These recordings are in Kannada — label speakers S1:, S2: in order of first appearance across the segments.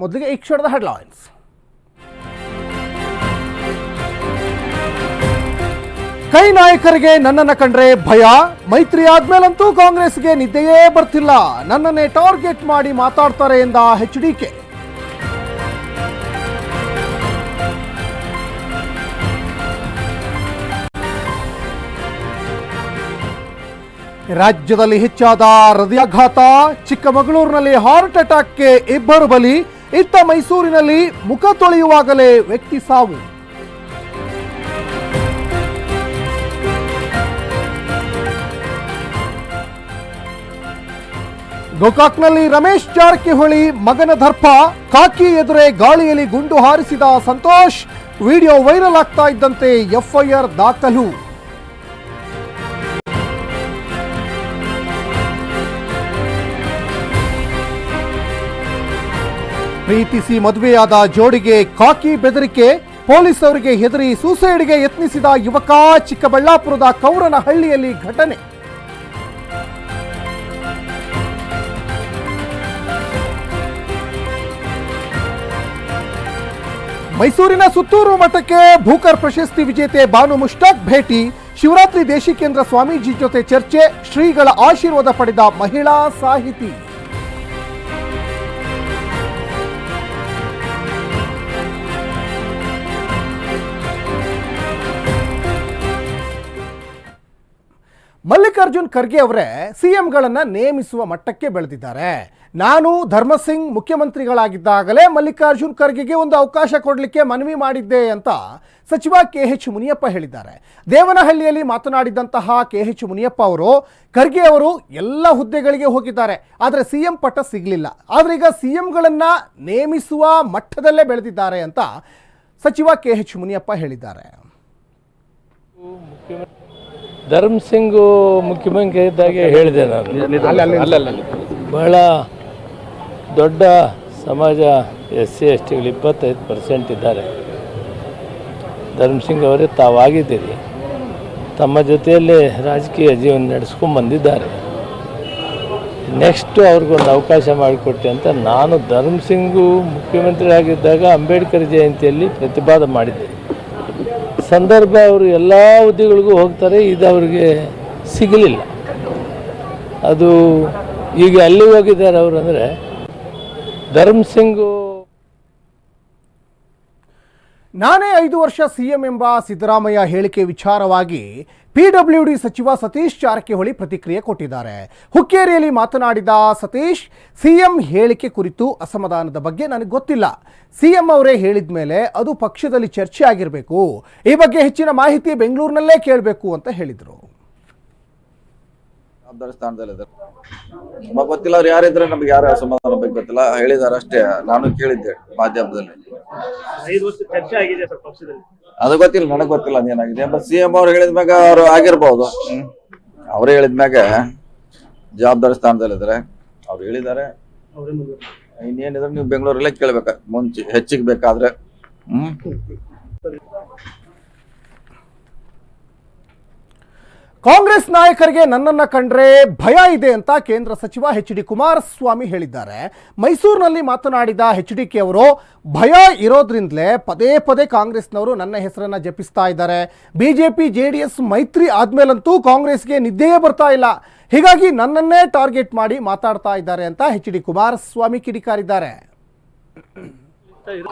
S1: ಮೊದಲಿಗೆ ಈ ಕ್ಷಣದ ಹೆಡ್ಲೈನ್ಸ್ ಕೈ ನಾಯಕರಿಗೆ ನನ್ನನ್ನು ಕಂಡ್ರೆ ಭಯ, ಮೈತ್ರಿ ಆದ್ಮೇಲಂತೂ ಕಾಂಗ್ರೆಸ್ಗೆ ನಿದ್ದೆಯೇ ಬರ್ತಿಲ್ಲ. ನನ್ನನ್ನೇ ಟಾರ್ಗೆಟ್ ಮಾಡಿ ಮಾತಾಡ್ತಾರೆ ಎಂದ ಎಚ್ ಡಿ ಕೆ. ರಾಜ್ಯದಲ್ಲಿ ಹೆಚ್ಚಾದ ಹೃದಯಾಘಾತ, ಚಿಕ್ಕಮಗಳೂರಿನಲ್ಲಿ ಹಾರ್ಟ್ ಅಟ್ಯಾಕ್ಗೆ ಇಬ್ಬರು ಬಲಿ ಇತ್ತ ಮೈಸೂರಿನಲ್ಲಿ ಮುಖ ತೊಳೆಯುವಾಗಲೇ ವ್ಯಕ್ತಿ ಸಾವು. ಗೋಕಾಕ್ನಲ್ಲಿ ರಮೇಶ್ ಜಾರಕಿಹೊಳಿ ಮಗನ ದರ್ಪ, ಕಾಕಿ ಎದುರೇ ಗಾಳಿಯಲ್ಲಿ ಗುಂಡು ಹಾರಿಸಿದ ಸಂತೋಷ್. ವಿಡಿಯೋ ವೈರಲ್ ಆಗ್ತಾ ಇದ್ದಂತೆ ಎಫ್ಐಆರ್ ದಾಖಲು. ಪ್ರೀತಿಸಿ ಮದುವೆಯಾದ ಜೋಡಿಗೆ ಕಾಕಿ ಬೆದರಿಕೆ ಪೊಲೀಸ್ ಅವರಿಗೆ ಹೆದರಿ ಸೂಸೈಡ್ಗೆ ಯತ್ನಿಸಿದ ಯುವಕ ಚಿಕ್ಕಬಳ್ಳಾಪುರದ ಕೌರನಹಳ್ಳಿಯಲ್ಲಿ ಘಟನೆ. ಮೈಸೂರಿನ ಸುತ್ತೂರು ಮಠಕ್ಕೆ ಭೂಕರ್ ಪ್ರಶಸ್ತಿ ವಿಜೇತೆ ಬಾನು ಮುಷ್ತಾಕ್ ಭೇಟಿ, ಶಿವರಾತ್ರಿ ದೇಶಿಕೇಂದ್ರ ಸ್ವಾಮೀಜಿ ಜೊತೆ ಚರ್ಚೆ, ಶ್ರೀಗಳ ಆಶೀರ್ವಾದ ಪಡೆದ ಮಹಿಳಾ ಸಾಹಿತಿ. ಮಲ್ಲಿಕಾರ್ಜುನ್ ಖರ್ಗೆ ಅವರೇ ಸಿ ಎಂಗಳನ್ನು ನೇಮಿಸುವ ಮಟ್ಟಕ್ಕೆ ಬೆಳೆದಿದ್ದಾರೆ. ನಾನು ಧರ್ಮಸಿಂಗ್ ಮುಖ್ಯಮಂತ್ರಿಗಳಾಗಿದ್ದಾಗಲೇ ಮಲ್ಲಿಕಾರ್ಜುನ್ ಖರ್ಗೆಗೆ ಒಂದು ಅವಕಾಶ ಕೊಡಲಿಕ್ಕೆ ಮನವಿ ಮಾಡಿದ್ದೆ ಅಂತ ಸಚಿವ ಕೆ ಎಚ್ ಮುನಿಯಪ್ಪ ಹೇಳಿದ್ದಾರೆ. ದೇವನಹಳ್ಳಿಯಲ್ಲಿ ಮಾತನಾಡಿದಂತಹ ಕೆ ಎಚ್ ಮುನಿಯಪ್ಪ ಅವರು, ಖರ್ಗೆ ಅವರು ಎಲ್ಲ ಹುದ್ದೆಗಳಿಗೆ ಹೋಗಿದ್ದಾರೆ. ಆದರೆ ಸಿ ಎಂ ಪಟ್ಟ ಸಿಗಲಿಲ್ಲ. ಆದರೆ ಈಗ ಸಿ ಎಂಗಳನ್ನು ನೇಮಿಸುವ ಮಟ್ಟದಲ್ಲೇ ಬೆಳೆದಿದ್ದಾರೆ ಅಂತ ಸಚಿವ ಕೆ ಎಚ್ ಮುನಿಯಪ್ಪ ಹೇಳಿದ್ದಾರೆ.
S2: ಧರ್ಮ್ ಸಿಂಗ್ ಮುಖ್ಯಮಂತ್ರಿ ಇದ್ದಾಗೆ ಹೇಳಿದೆ ನಾನು. ಬಹಳ ದೊಡ್ಡ ಸಮಾಜ ಎಸ್ ಸಿ ಎಸ್ ಟಿಗಳು ಇಪ್ಪತ್ತೈದು ಪರ್ಸೆಂಟ್ ಇದ್ದಾರೆ. ಧರ್ಮ್ ಸಿಂಗ್ ಅವರೇ ತಾವಾಗಿದ್ದೀರಿ. ತಮ್ಮ ಜೊತೆಯಲ್ಲಿ ರಾಜಕೀಯ ಜೀವನ ನಡೆಸ್ಕೊಂಡು ಬಂದಿದ್ದಾರೆ. ನೆಕ್ಸ್ಟು ಅವ್ರಿಗೊಂದು ಅವಕಾಶ ಮಾಡಿಕೊಟ್ಟೆ ಅಂತ ನಾನು ಧರ್ಮ್ ಸಿಂಗು ಮುಖ್ಯಮಂತ್ರಿ ಆಗಿದ್ದಾಗ ಅಂಬೇಡ್ಕರ್ ಜಯಂತಿಯಲ್ಲಿ ಪ್ರತಿಪಾದ ಮಾಡಿದ್ದೆ. ಸಂದರ್ಭ ಅವರು ಎಲ್ಲ ಹುದ್ದೆಗಳಿಗೂ ಹೋಗ್ತಾರೆ, ಇದು ಅವರಿಗೆ ಸಿಗಲಿಲ್ಲ. ಅದು ಈಗ ಅಲ್ಲಿ ಹೋಗಿದ್ದಾರೆ ಅವರು ಅಂದರೆ ಧರ್ಮ್ ಸಿಂಗು
S1: ನಾನೇ ಐದು ವರ್ಷ ಸಿಎಂ ಎಂಬ ಸಿದ್ದರಾಮಯ್ಯ ಹೇಳಿಕೆ ವಿಚಾರವಾಗಿ ಪಿಡಬ್ಲ್ಯೂ ಡಿ ಸಚಿವ ಸತೀಶ್ ಜಾರಕಿಹೊಳಿ ಪ್ರತಿಕ್ರಿಯೆ ಕೊಟ್ಟಿದ್ದಾರೆ. ಹುಕ್ಕೇರಿಯಲ್ಲಿ ಮಾತನಾಡಿದ ಸತೀಶ್ ಸಿಎಂ ಹೇಳಿಕೆ ಕುರಿತು ಅಸಮಾಧಾನದ ಬಗ್ಗೆ ನನಗೆ ಗೊತ್ತಿಲ್ಲ. ಸಿಎಂ ಅವರೇ ಹೇಳಿದ ಮೇಲೆ ಅದು ಪಕ್ಷದಲ್ಲಿ ಚರ್ಚೆ ಆಗಿರಬೇಕು ಈ ಬಗ್ಗೆ ಹೆಚ್ಚಿನ ಮಾಹಿತಿ ಬೆಂಗಳೂರಿನಲ್ಲೇ ಕೇಳಬೇಕು ಅಂತ ಹೇಳಿದರು.
S3: ಜವಾಬ್ದಾರಿ ಸ್ಥಾನದಲ್ಲಿದ್ದಾರೆ ನಮಗೆ ಗೊತ್ತಿಲ್ಲ ಅವ್ರು ಯಾರಿದ್ರೆ ನಮ್ಗೆ ಯಾರ ಸಮಾಧಾನ ಬಗ್ಗೆ ಗೊತ್ತಿಲ್ಲ. ಹೇಳಿದಾರ ಅಷ್ಟೇ. ನಾನು ಕೇಳಿದ್ದೆ ಮಾಧ್ಯಮದಲ್ಲಿ.
S4: ಐದು ವರ್ಷ ಚರ್ಚೆ ಆಗಿದೆ ಸರ್ ಪಕ್ಷದಲ್ಲಿ.
S3: ಅದು ಗೊತ್ತಿಲ್ಲ ನನಗೆ ಗೊತ್ತಿಲ್ಲ ಏನಾಗಿದೆ ಬಟ್ ಸಿ ಎಂ ಅವ್ರು ಹೇಳಿದ್ಮ್ಯಾಗ ಅವ್ರು ಆಗಿರ್ಬೋದು. ಅವ್ರೇ ಹೇಳಿದ್ಮ್ಯಾಗ ಜವಾಬ್ದಾರಿ ಸ್ಥಾನದಲ್ಲಿದ್ದಾರೆ ಅವ್ರು ಹೇಳಿದ್ದಾರೆ.
S4: ಅವರೇ
S3: ಇನ್ನೇನಿದ್ರೆ ನೀವು ಬೆಂಗಳೂರಲ್ಲೇ ಕೇಳ್ಬೇಕ? ಮುಂಚೆ ಹೆಚ್ಚಿಗೆ ಬೇಕಾದ್ರೆ. ಹ್ಮ್?
S1: ಕಾಂಗ್ರೆಸ್ ನಾಯಕರಿಗೆ ನನ್ನನ್ನು ಕಂಡ್ರೆ ಭಯ ಇದೆ ಅಂತ ಕೇಂದ್ರ ಸಚಿವ ಎಚ್ ಡಿ ಕುಮಾರಸ್ವಾಮಿ ಹೇಳಿದ್ದಾರೆ. ಮೈಸೂರಿನಲ್ಲಿ ಮಾತನಾಡಿದ ಎಚ್ ಡಿ ಕೆ ಅವರು ಭಯ ಇರೋದ್ರಿಂದಲೇ ಪದೇ ಪದೇ ಕಾಂಗ್ರೆಸ್ನವರು ನನ್ನ ಹೆಸರನ್ನು ಜಪಿಸ್ತಾ ಇದ್ದಾರೆ. ಬಿಜೆಪಿ ಜೆ ಡಿ ಎಸ್ ಮೈತ್ರಿ ಆದ್ಮೇಲಂತೂ ಕಾಂಗ್ರೆಸ್ಗೆ ನಿದ್ದೆಯೇ ಬರ್ತಾ ಇಲ್ಲ. ಹೀಗಾಗಿ ನನ್ನನ್ನೇ ಟಾರ್ಗೆಟ್ ಮಾಡಿ ಮಾತಾಡ್ತಾ ಇದ್ದಾರೆ ಅಂತ ಎಚ್ ಡಿ ಕುಮಾರಸ್ವಾಮಿ ಕಿಡಿಕಾರಿದ್ದಾರೆ.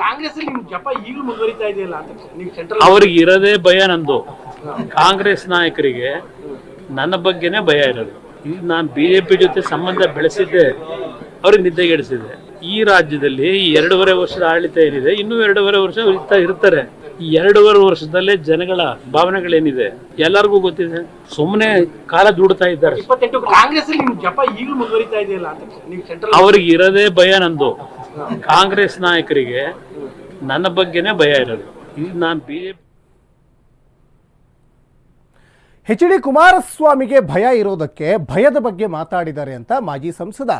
S4: ಕಾಂಗ್ರೆಸ್ ಅಲ್ಲಿ ನಿಮ್ ಜಪ ಈಗಲೂ ಮುಂದುವರಿತಾ ಇದೆಯಲ್ಲ ನೀವು ಸೆಂಟ್ರಲ್
S5: ಅವ್ರಿಗೆ ಇರೋದೇ ಭಯ ನಂದು. ಕಾಂಗ್ರೆಸ್ ನಾಯಕರಿಗೆ ನನ್ನ ಬಗ್ಗೆನೇ ಭಯ ಇರೋದು. ಈಗ ನಾನು ಬಿ ಜೆ ಪಿ ಜೊತೆ ಸಂಬಂಧ ಬೆಳೆಸಿದ್ದೆ ಅವ್ರಿಗೆ ನಿದ್ದೆಗೆಡಿಸಿದೆ ಈ ರಾಜ್ಯದಲ್ಲಿ ಈ ಎರಡೂವರೆ ವರ್ಷದ ಆಡಳಿತ ಏನಿದೆ ಇನ್ನೂ ಎರಡೂವರೆ ವರ್ಷ ಇರ್ತಾ ಇರ್ತಾರೆ. ಈ ಎರಡೂವರೆ ವರ್ಷದಲ್ಲೇ ಜನಗಳ ಭಾವನೆಗಳೇನಿದೆ ಎಲ್ಲರಿಗೂ ಗೊತ್ತಿದೆ. ಸುಮ್ಮನೆ ಕಾಲ ದುಡ್ತಾ ಇದ್ದಾರೆ. ಅವ್ರಿಗೆ ಇರೋದೇ ಭಯ ನಂದು. ಕಾಂಗ್ರೆಸ್ ನಾಯಕರಿಗೆ ನನ್ನ ಬಗ್ಗೆನೇ ಭಯ ಇರೋದು. ಈಗ ನಾನು ಬಿ ಜೆ
S1: ಎಚ್ ಡಿ ಕುಮಾರಸ್ವಾಮಿಗೆ ಭಯ ಇರೋದಕ್ಕೆ ಭಯದ ಬಗ್ಗೆ ಮಾತಾಡಿದ್ದಾರೆ ಅಂತ ಮಾಜಿ ಸಂಸದ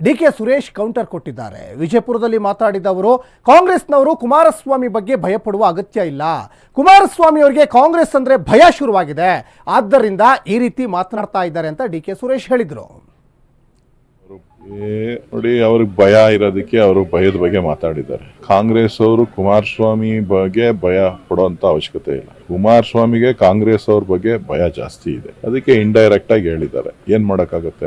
S1: ಡಿ ಕೆ ಸುರೇಶ್ ಕೌಂಟರ್ ಕೊಟ್ಟಿದ್ದಾರೆ. ವಿಜಯಪುರದಲ್ಲಿ ಮಾತಾಡಿದ ಅವರು ಕಾಂಗ್ರೆಸ್ನವರು ಕುಮಾರಸ್ವಾಮಿ ಬಗ್ಗೆ ಭಯಪಡುವ ಅಗತ್ಯ ಇಲ್ಲ. ಕುಮಾರಸ್ವಾಮಿ ಅವರಿಗೆ ಕಾಂಗ್ರೆಸ್ ಅಂದರೆ ಭಯ ಶುರುವಾಗಿದೆ. ಆದ್ದರಿಂದ ಈ ರೀತಿ ಮಾತನಾಡ್ತಾ ಇದ್ದಾರೆ ಅಂತ ಡಿ ಕೆ ಸುರೇಶ್ ಹೇಳಿದರು.
S6: ನೋಡಿ, ಅವ್ರಿಗೆ ಭಯ ಇರೋದಕ್ಕೆ ಅವರು ಭಯದ ಬಗ್ಗೆ ಮಾತಾಡಿದ್ದಾರೆ. ಕಾಂಗ್ರೆಸ್ ಅವರು ಕುಮಾರಸ್ವಾಮಿ ಬಗ್ಗೆ ಭಯ ಪಡೋಂತ ಅವಶ್ಯಕತೆ ಇಲ್ಲ. ಕುಮಾರಸ್ವಾಮಿಗೆ ಕಾಂಗ್ರೆಸ್ ಅವ್ರ ಬಗ್ಗೆ ಭಯ ಜಾಸ್ತಿ ಇದೆ. ಅದಕ್ಕೆ ಇಂಡೈರೆಕ್ಟ್ ಆಗಿ ಹೇಳಿದ್ದಾರೆ. ಏನ್ ಮಾಡಕ್ಕಾಗತ್ತೆ?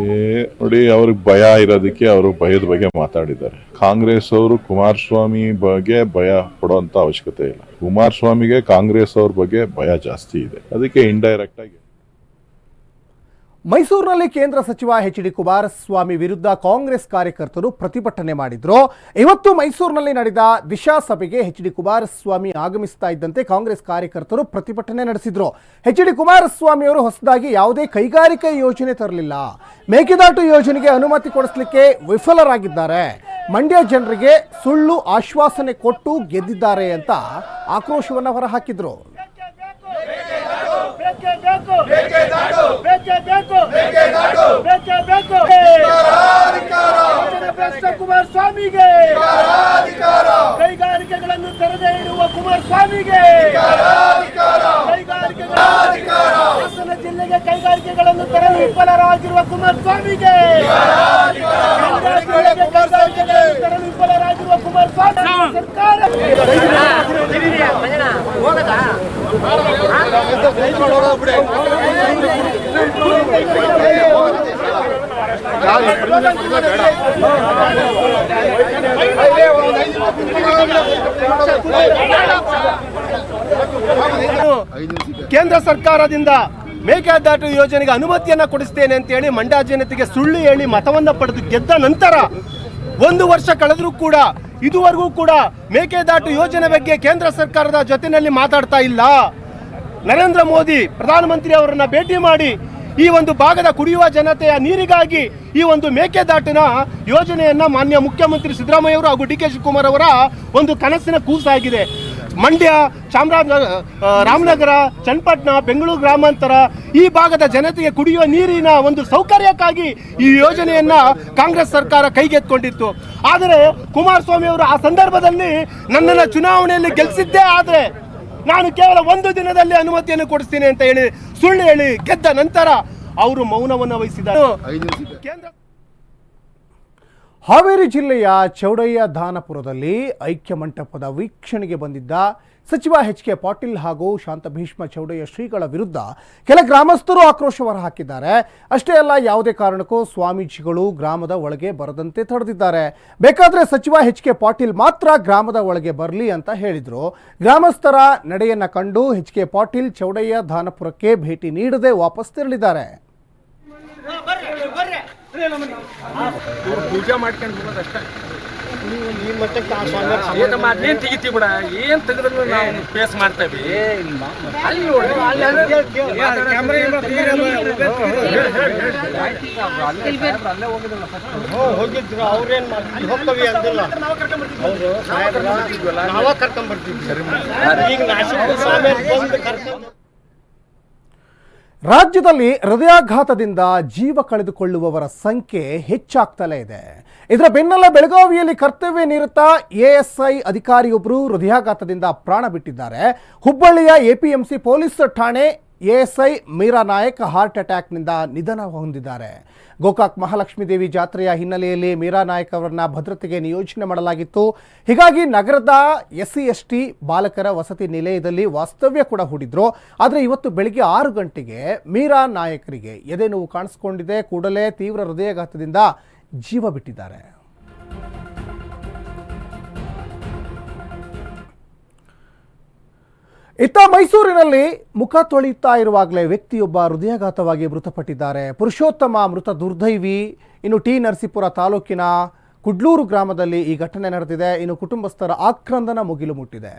S6: ಏ, ನೋಡಿ, ಅವ್ರಿಗೆ ಭಯ ಇರೋದಕ್ಕೆ ಅವರು ಭಯದ ಬಗ್ಗೆ ಮಾತಾಡಿದ್ದಾರೆ. ಕಾಂಗ್ರೆಸ್ ಅವರು ಕುಮಾರಸ್ವಾಮಿ ಬಗ್ಗೆ ಭಯ ಪಡೋಂತ ಅವಶ್ಯಕತೆ ಇಲ್ಲ. ಕುಮಾರಸ್ವಾಮಿಗೆ ಕಾಂಗ್ರೆಸ್ ಅವ್ರ ಬಗ್ಗೆ ಭಯ ಜಾಸ್ತಿ ಇದೆ. ಅದಕ್ಕೆ ಇಂಡೈರೆಕ್ಟ್ ಆಗಿ
S1: ಮೈಸೂರಿನಲ್ಲಿ ಕೇಂದ್ರ ಸಚಿವ ಎಚ್ ಡಿ ಕುಮಾರಸ್ವಾಮಿ ವಿರುದ್ಧ ಕಾಂಗ್ರೆಸ್ ಕಾರ್ಯಕರ್ತರು ಪ್ರತಿಭಟನೆ ಮಾಡಿದ್ರು. ಇವತ್ತು ಮೈಸೂರಿನಲ್ಲಿ ನಡೆದ ದಿಶಾ ಸಭೆಗೆ ಎಚ್ ಡಿ ಕುಮಾರಸ್ವಾಮಿ ಆಗಮಿಸ್ತಾ ಇದ್ದಂತೆ ಕಾಂಗ್ರೆಸ್ ಕಾರ್ಯಕರ್ತರು ಪ್ರತಿಭಟನೆ ನಡೆಸಿದ್ರು. ಎಚ್ ಡಿ ಕುಮಾರಸ್ವಾಮಿ ಅವರು ಹೊಸದಾಗಿ ಯಾವುದೇ ಕೈಗಾರಿಕಾ ಯೋಜನೆ ತರಲಿಲ್ಲ. ಮೇಕೆದಾಟು ಯೋಜನೆಗೆ ಅನುಮತಿ ಕೊಡಿಸಲಿಕ್ಕೆ ವಿಫಲರಾಗಿದ್ದಾರೆ. ಮಂಡ್ಯ ಜನರಿಗೆ ಸುಳ್ಳು ಆಶ್ವಾಸನೆ ಕೊಟ್ಟು ಗೆದ್ದಿದ್ದಾರೆ ಅಂತ ಆಕ್ರೋಶವನ್ನು ಹೊರಹಾಕಿದ್ರು.
S4: ಬೇಕೇ ಬೇಕು ಬೇಕೇ ಬೇಕು ಭ್ರಷ್ಟ ಕುಮಾರಸ್ವಾಮಿಗೆ ಕೈಗಾರಿಕೆಗಳನ್ನು ತೆರೆದೇ ಇರುವ ಕುಮಾರಸ್ವಾಮಿಗೆ ಹಾಸನ ಜಿಲ್ಲೆಗೆ ಕೈಗಾರಿಕೆಗಳನ್ನು ತೆರಲು ವಿಫಲರಾಗಿರುವ ಕುಮಾರಸ್ವಾಮಿಗೆ ಕೈಗಾರಿಕೆಗಳನ್ನು ತೆರಲು ವಿಫಲರಾಗಿರುವ ಕುಮಾರಸ್ವಾಮಿ ಸರ್ಕಾರ ಕೇಂದ್ರ ಸರ್ಕಾರದಿಂದ ಮೇಕೆದಾಟು ಯೋಜನೆಗೆ ಅನುಮತಿಯನ್ನ ಕೊಡಿಸ್ತೇನೆ ಅಂತ ಹೇಳಿ ಮಂಡ್ಯ ಜನತೆಗೆ ಸುಳ್ಳು ಹೇಳಿ ಮತವನ್ನ ಪಡೆದು ಗೆದ್ದ ನಂತರ ಒಂದು ವರ್ಷ ಕಳೆದರೂ ಕೂಡ ಇದುವರೆಗೂ ಕೂಡ ಮೇಕೆದಾಟು ಯೋಜನೆ ಬಗ್ಗೆ ಕೇಂದ್ರ ಸರ್ಕಾರದ ಜೊತೆಯಲ್ಲಿ ಮಾತಾಡ್ತಾ ಇಲ್ಲ. ನರೇಂದ್ರ ಮೋದಿ ಪ್ರಧಾನಮಂತ್ರಿ ಅವರನ್ನು ಭೇಟಿ ಮಾಡಿ ಈ ಒಂದು ಭಾಗದ ಕುಡಿಯುವ ಜನತೆಯ ನೀರಿಗಾಗಿ ಈ ಒಂದು ಮೇಕೆದಾಟಿನ ಯೋಜನೆಯನ್ನ ಮಾನ್ಯ ಮುಖ್ಯಮಂತ್ರಿ ಸಿದ್ದರಾಮಯ್ಯ ಅವರು ಹಾಗೂ ಡಿ ಕೆ ಶಿವಕುಮಾರ್ ಅವರ ಒಂದು ಕನಸಿನ ಕೂಸಾಗಿದೆ. ಮಂಡ್ಯ, ಚಾಮರಾಜನಗರ ರಾಮನಗರ, ಚನ್ನಪಟ್ಟಣ, ಬೆಂಗಳೂರು ಗ್ರಾಮಾಂತರ ಈ ಭಾಗದ ಜನತೆಗೆ ಕುಡಿಯುವ ನೀರಿನ ಒಂದು ಸೌಕರ್ಯಕ್ಕಾಗಿ ಈ ಯೋಜನೆಯನ್ನ ಕಾಂಗ್ರೆಸ್ ಸರ್ಕಾರ ಕೈಗೆತ್ಕೊಂಡಿತ್ತು ಆದರೆ ಕುಮಾರಸ್ವಾಮಿ ಅವರು ಆ ಸಂದರ್ಭದಲ್ಲಿ ನನ್ನನ್ನು ಚುನಾವಣೆಯಲ್ಲಿ ಗೆಲ್ಲಿಸಿದ್ದೇ ಆದರೆ ನಾನು ಕೇವಲ ಒಂದು ದಿನದಲ್ಲಿ ಅನುಮತಿಯನ್ನು ಕೊಡಿಸ್ತೀನಿ ಅಂತ ಹೇಳಿ ಸುಳ್ಳು ಹೇಳಿ ಗೆದ್ದ ನಂತರ ಅವರು ಮೌನವನ್ನು ವಹಿಸಿದರು ಕೇಂದ್ರ
S1: ಹಾವೇರಿ ಜಿಲ್ಲೆಯ ಚೌಡಯ್ಯ ದಾನಪುರದಲ್ಲಿ ಐಕ್ಯ ಮಂಟಪದ ವೀಕ್ಷಣೆಗೆ ಬಂದಿದ್ದ ಸಚಿವ ಎಚ್ ಕೆ ಪಾಟೀಲ್ ಹಾಗೂ ಶಾಂತಭೀಷ್ಮ ಚೌಡಯ್ಯ ಶ್ರೀಗಳ ವಿರುದ್ಧ ಕೆಲ ಗ್ರಾಮಸ್ಥರು ಆಕ್ರೋಶ ಹೊರಹಾಕಿದ್ದಾರೆ. ಅಷ್ಟೇ ಅಲ್ಲ ಯಾವುದೇ ಕಾರಣಕ್ಕೂ ಸ್ವಾಮೀಜಿಗಳು ಗ್ರಾಮದ ಒಳಗೆ ಬರದಂತೆ ತಡೆದಿದ್ದಾರೆ. ಬೇಕಾದರೆ ಸಚಿವ ಎಚ್ ಕೆ ಪಾಟೀಲ್ ಮಾತ್ರ ಗ್ರಾಮದ ಒಳಗೆ ಬರಲಿ ಅಂತ ಹೇಳಿದರು. ಗ್ರಾಮಸ್ಥರ ನಡೆಯನ್ನ ಕಂಡು ಎಚ್ ಕೆ ಪಾಟೀಲ್ ಚೌಡಯ್ಯ ದಾನಪುರಕ್ಕೆ ಭೇಟಿ ನೀಡದೆ ವಾಪಸ್ ತೆರಳಿದ್ದಾರೆ.
S7: ಪೂಜೆ ಮಾಡ್ಕೊಂಡು ಅದೇನ್ ತೆಗಿತೀವಿ ಬಿಡ. ಏನ್ ತೆಗೆದ್ರು ನಾವು ಫೇಸ್ ಮಾಡ್ತೇವೆ ಅಲ್ಲಿ
S4: ಹೋಗಿದ್ರು ಅವ್ರೇನ್ ಹೋಗ್ತವಿ ಅಂದಿಲ್ಲ. ನಾವ ಕರ್ಕೊಂಡ್ ಬರ್ತೀವಿ. ಈಗ ನಾಶಿಕ್ ಸ್ವಾಮಿ ಬಂದು ಕರ್ಕೊಂಡ್
S1: ರಾಜ್ಯದಲ್ಲಿ ಹೃದಯಾಘಾತದಿಂದ ಜೀವ ಕಳೆದುಕೊಳ್ಳುವವರ ಸಂಖ್ಯೆ ಹೆಚ್ಚಾಗ್ತಲೇ ಇದೆ. ಇದರ ಬೆನ್ನಲ್ಲೇ ಬೆಳಗಾವಿಯಲ್ಲಿ ಕರ್ತವ್ಯ ನಿರತ ಎಎಸ್ಐ ಅಧಿಕಾರಿಯೊಬ್ಬರು ಹೃದಯಾಘಾತದಿಂದ ಪ್ರಾಣ ಬಿಟ್ಟಿದ್ದಾರೆ. ಹುಬ್ಬಳ್ಳಿಯ ಎಪಿಎಂಸಿ ಪೊಲೀಸ್ ಠಾಣೆ ಎಎಸ್ಐ ಮೀರಾ ನಾಯಕ್ ಹಾರ್ಟ್ ಅಟ್ಯಾಕ್ನಿಂದ ನಿಧನ ಹೊಂದಿದ್ದಾರೆ. ಗೋಕಾಕ್ ಮಹಾಲಕ್ಷ್ಮೀ ದೇವಿ ಜಾತ್ರೆಯ ಹಿನ್ನೆಲೆಯಲ್ಲಿ ಮೀರಾ ನಾಯಕ್ ಅವರನ್ನ ಭದ್ರತೆಗೆ ನಿಯೋಜನೆ ಮಾಡಲಾಗಿತ್ತು. ಹೀಗಾಗಿ ನಗರದ ಎಸ್ ಸಿ ಎಸ್ ಟಿ ಬಾಲಕರ ವಸತಿ ನಿಲಯದಲ್ಲಿ ವಾಸ್ತವ್ಯ ಕೂಡ ಹೂಡಿದ್ರು. ಆದರೆ ಇವತ್ತು ಬೆಳಿಗ್ಗೆ ಆರು ಗಂಟೆಗೆ ಮೀರಾ ನಾಯಕರಿಗೆ ಎದೆ ನೋವು ಕಾಣಿಸ್ಕೊಂಡಿದೆ. ಕೂಡಲೇ ತೀವ್ರ ಹೃದಯಾಘಾತದಿಂದ ಜೀವ ಬಿಟ್ಟಿದ್ದಾರೆ. ಇತ್ತ ಮೈಸೂರಿನಲ್ಲಿ ಮುಖ ತೊಳೆಯುತ್ತಾ ಇರುವಾಗಲೇ ವ್ಯಕ್ತಿಯೊಬ್ಬ ಹೃದಯಾಘಾತವಾಗಿ ಮೃತಪಟ್ಟಿದ್ದಾರೆ. ಪುರುಷೋತ್ತಮ ಮೃತ ದುರ್ದೈವಿ, ಇನ್ನು ಟಿ ನರಸೀಪುರ ತಾಲೂಕಿನ ಕುಡ್ಲೂರು ಗ್ರಾಮದಲ್ಲಿ ಈ ಘಟನೆ ನಡೆದಿದೆ. ಇನ್ನು ಕುಟುಂಬಸ್ಥರ ಆಕ್ರಂದನ ಮುಗಿಲು ಮುಟ್ಟಿದೆ.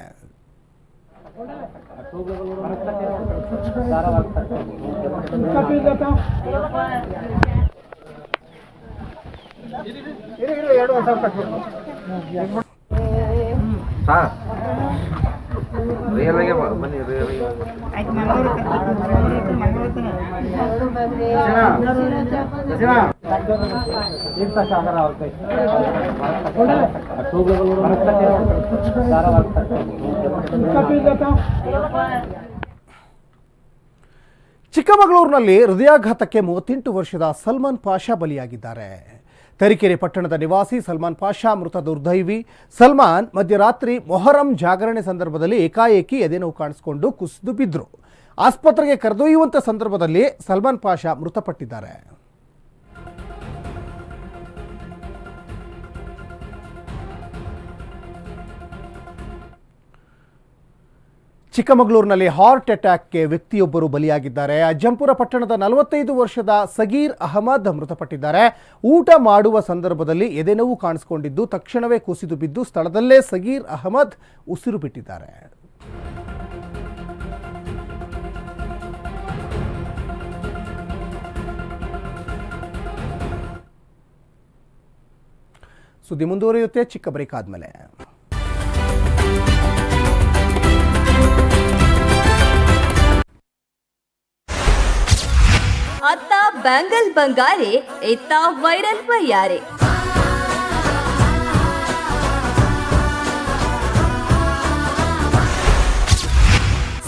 S1: ಚಿಕ್ಕಮಗಳೂರಿನಲ್ಲಿ ಹೃದಯಾಘಾತಕ್ಕೆ ಮೂವತ್ತೆಂಟು ವರ್ಷದ ಸಲ್ಮಾನ್ ಪಾಷಾ ಬಲಿಯಾಗಿದ್ದಾರೆ. ತರೀಕೆರೆ ಪಟ್ಟಣದ ನಿವಾಸಿ ಸಲ್ಮಾನ್ ಪಾಷಾ ಮೃತ ದುರ್ದೈವಿ. ಸಲ್ಮಾನ್ ಮಧ್ಯರಾತ್ರಿ ಮೊಹರಂ ಜಾಗರಣೆ ಸಂದರ್ಭದಲ್ಲಿ ಏಕಾಏಕಿ ಎದೆನೋವು ಕಾಣಿಸಿಕೊಂಡು ಕುಸಿದು ಬಿದ್ದರು ಆಸ್ಪತ್ರೆಗೆ ಕರೆದೊಯ್ಯುವಂಥ ಸಂದರ್ಭದಲ್ಲಿ ಸಲ್ಮಾನ್ ಪಾಷಾ ಮೃತಪಟ್ಟಿದ್ದಾರೆ. ಚಿಕ್ಕಮಗಳೂರಿನಲ್ಲಿ ಹಾರ್ಟ್ ಅಟ್ಯಾಕ್ಗೆ ವ್ಯಕ್ತಿಯೊಬ್ಬರು ಬಲಿಯಾಗಿದ್ದಾರೆ. ಅಜ್ಜಂಪುರ ಪಟ್ಟಣದ ನಲವತ್ತೈದು ವರ್ಷದ ಸಗೀರ್ ಅಹಮದ್ ಮೃತಪಟ್ಟಿದ್ದಾರೆ. ಊಟ ಮಾಡುವ ಸಂದರ್ಭದಲ್ಲಿ ಎದೆನೋವು ಕಾಣಿಸಿಕೊಂಡಿದ್ದು, ತಕ್ಷಣವೇ ಕುಸಿದು ಬಿದ್ದು ಸ್ಥಳದಲ್ಲೇ ಸಗೀರ್ ಅಹಮದ್ ಉಸಿರು ಬಿಟ್ಟಿದ್ದಾರೆ. ಸುದ್ದಿ ಮುಂದುವರಿಯುತ್ತೆ, ಚಿಕ್ಕ ಬ್ರೇಕ್ ಆದಮೇಲೆ.
S8: ಅತ್ತ ಬ್ಯಾಂಗಲ್ ಬಂಗಾರೆ ಇತ್ತ ವೈರಲ್ ಬಯ್ಯಾರೆ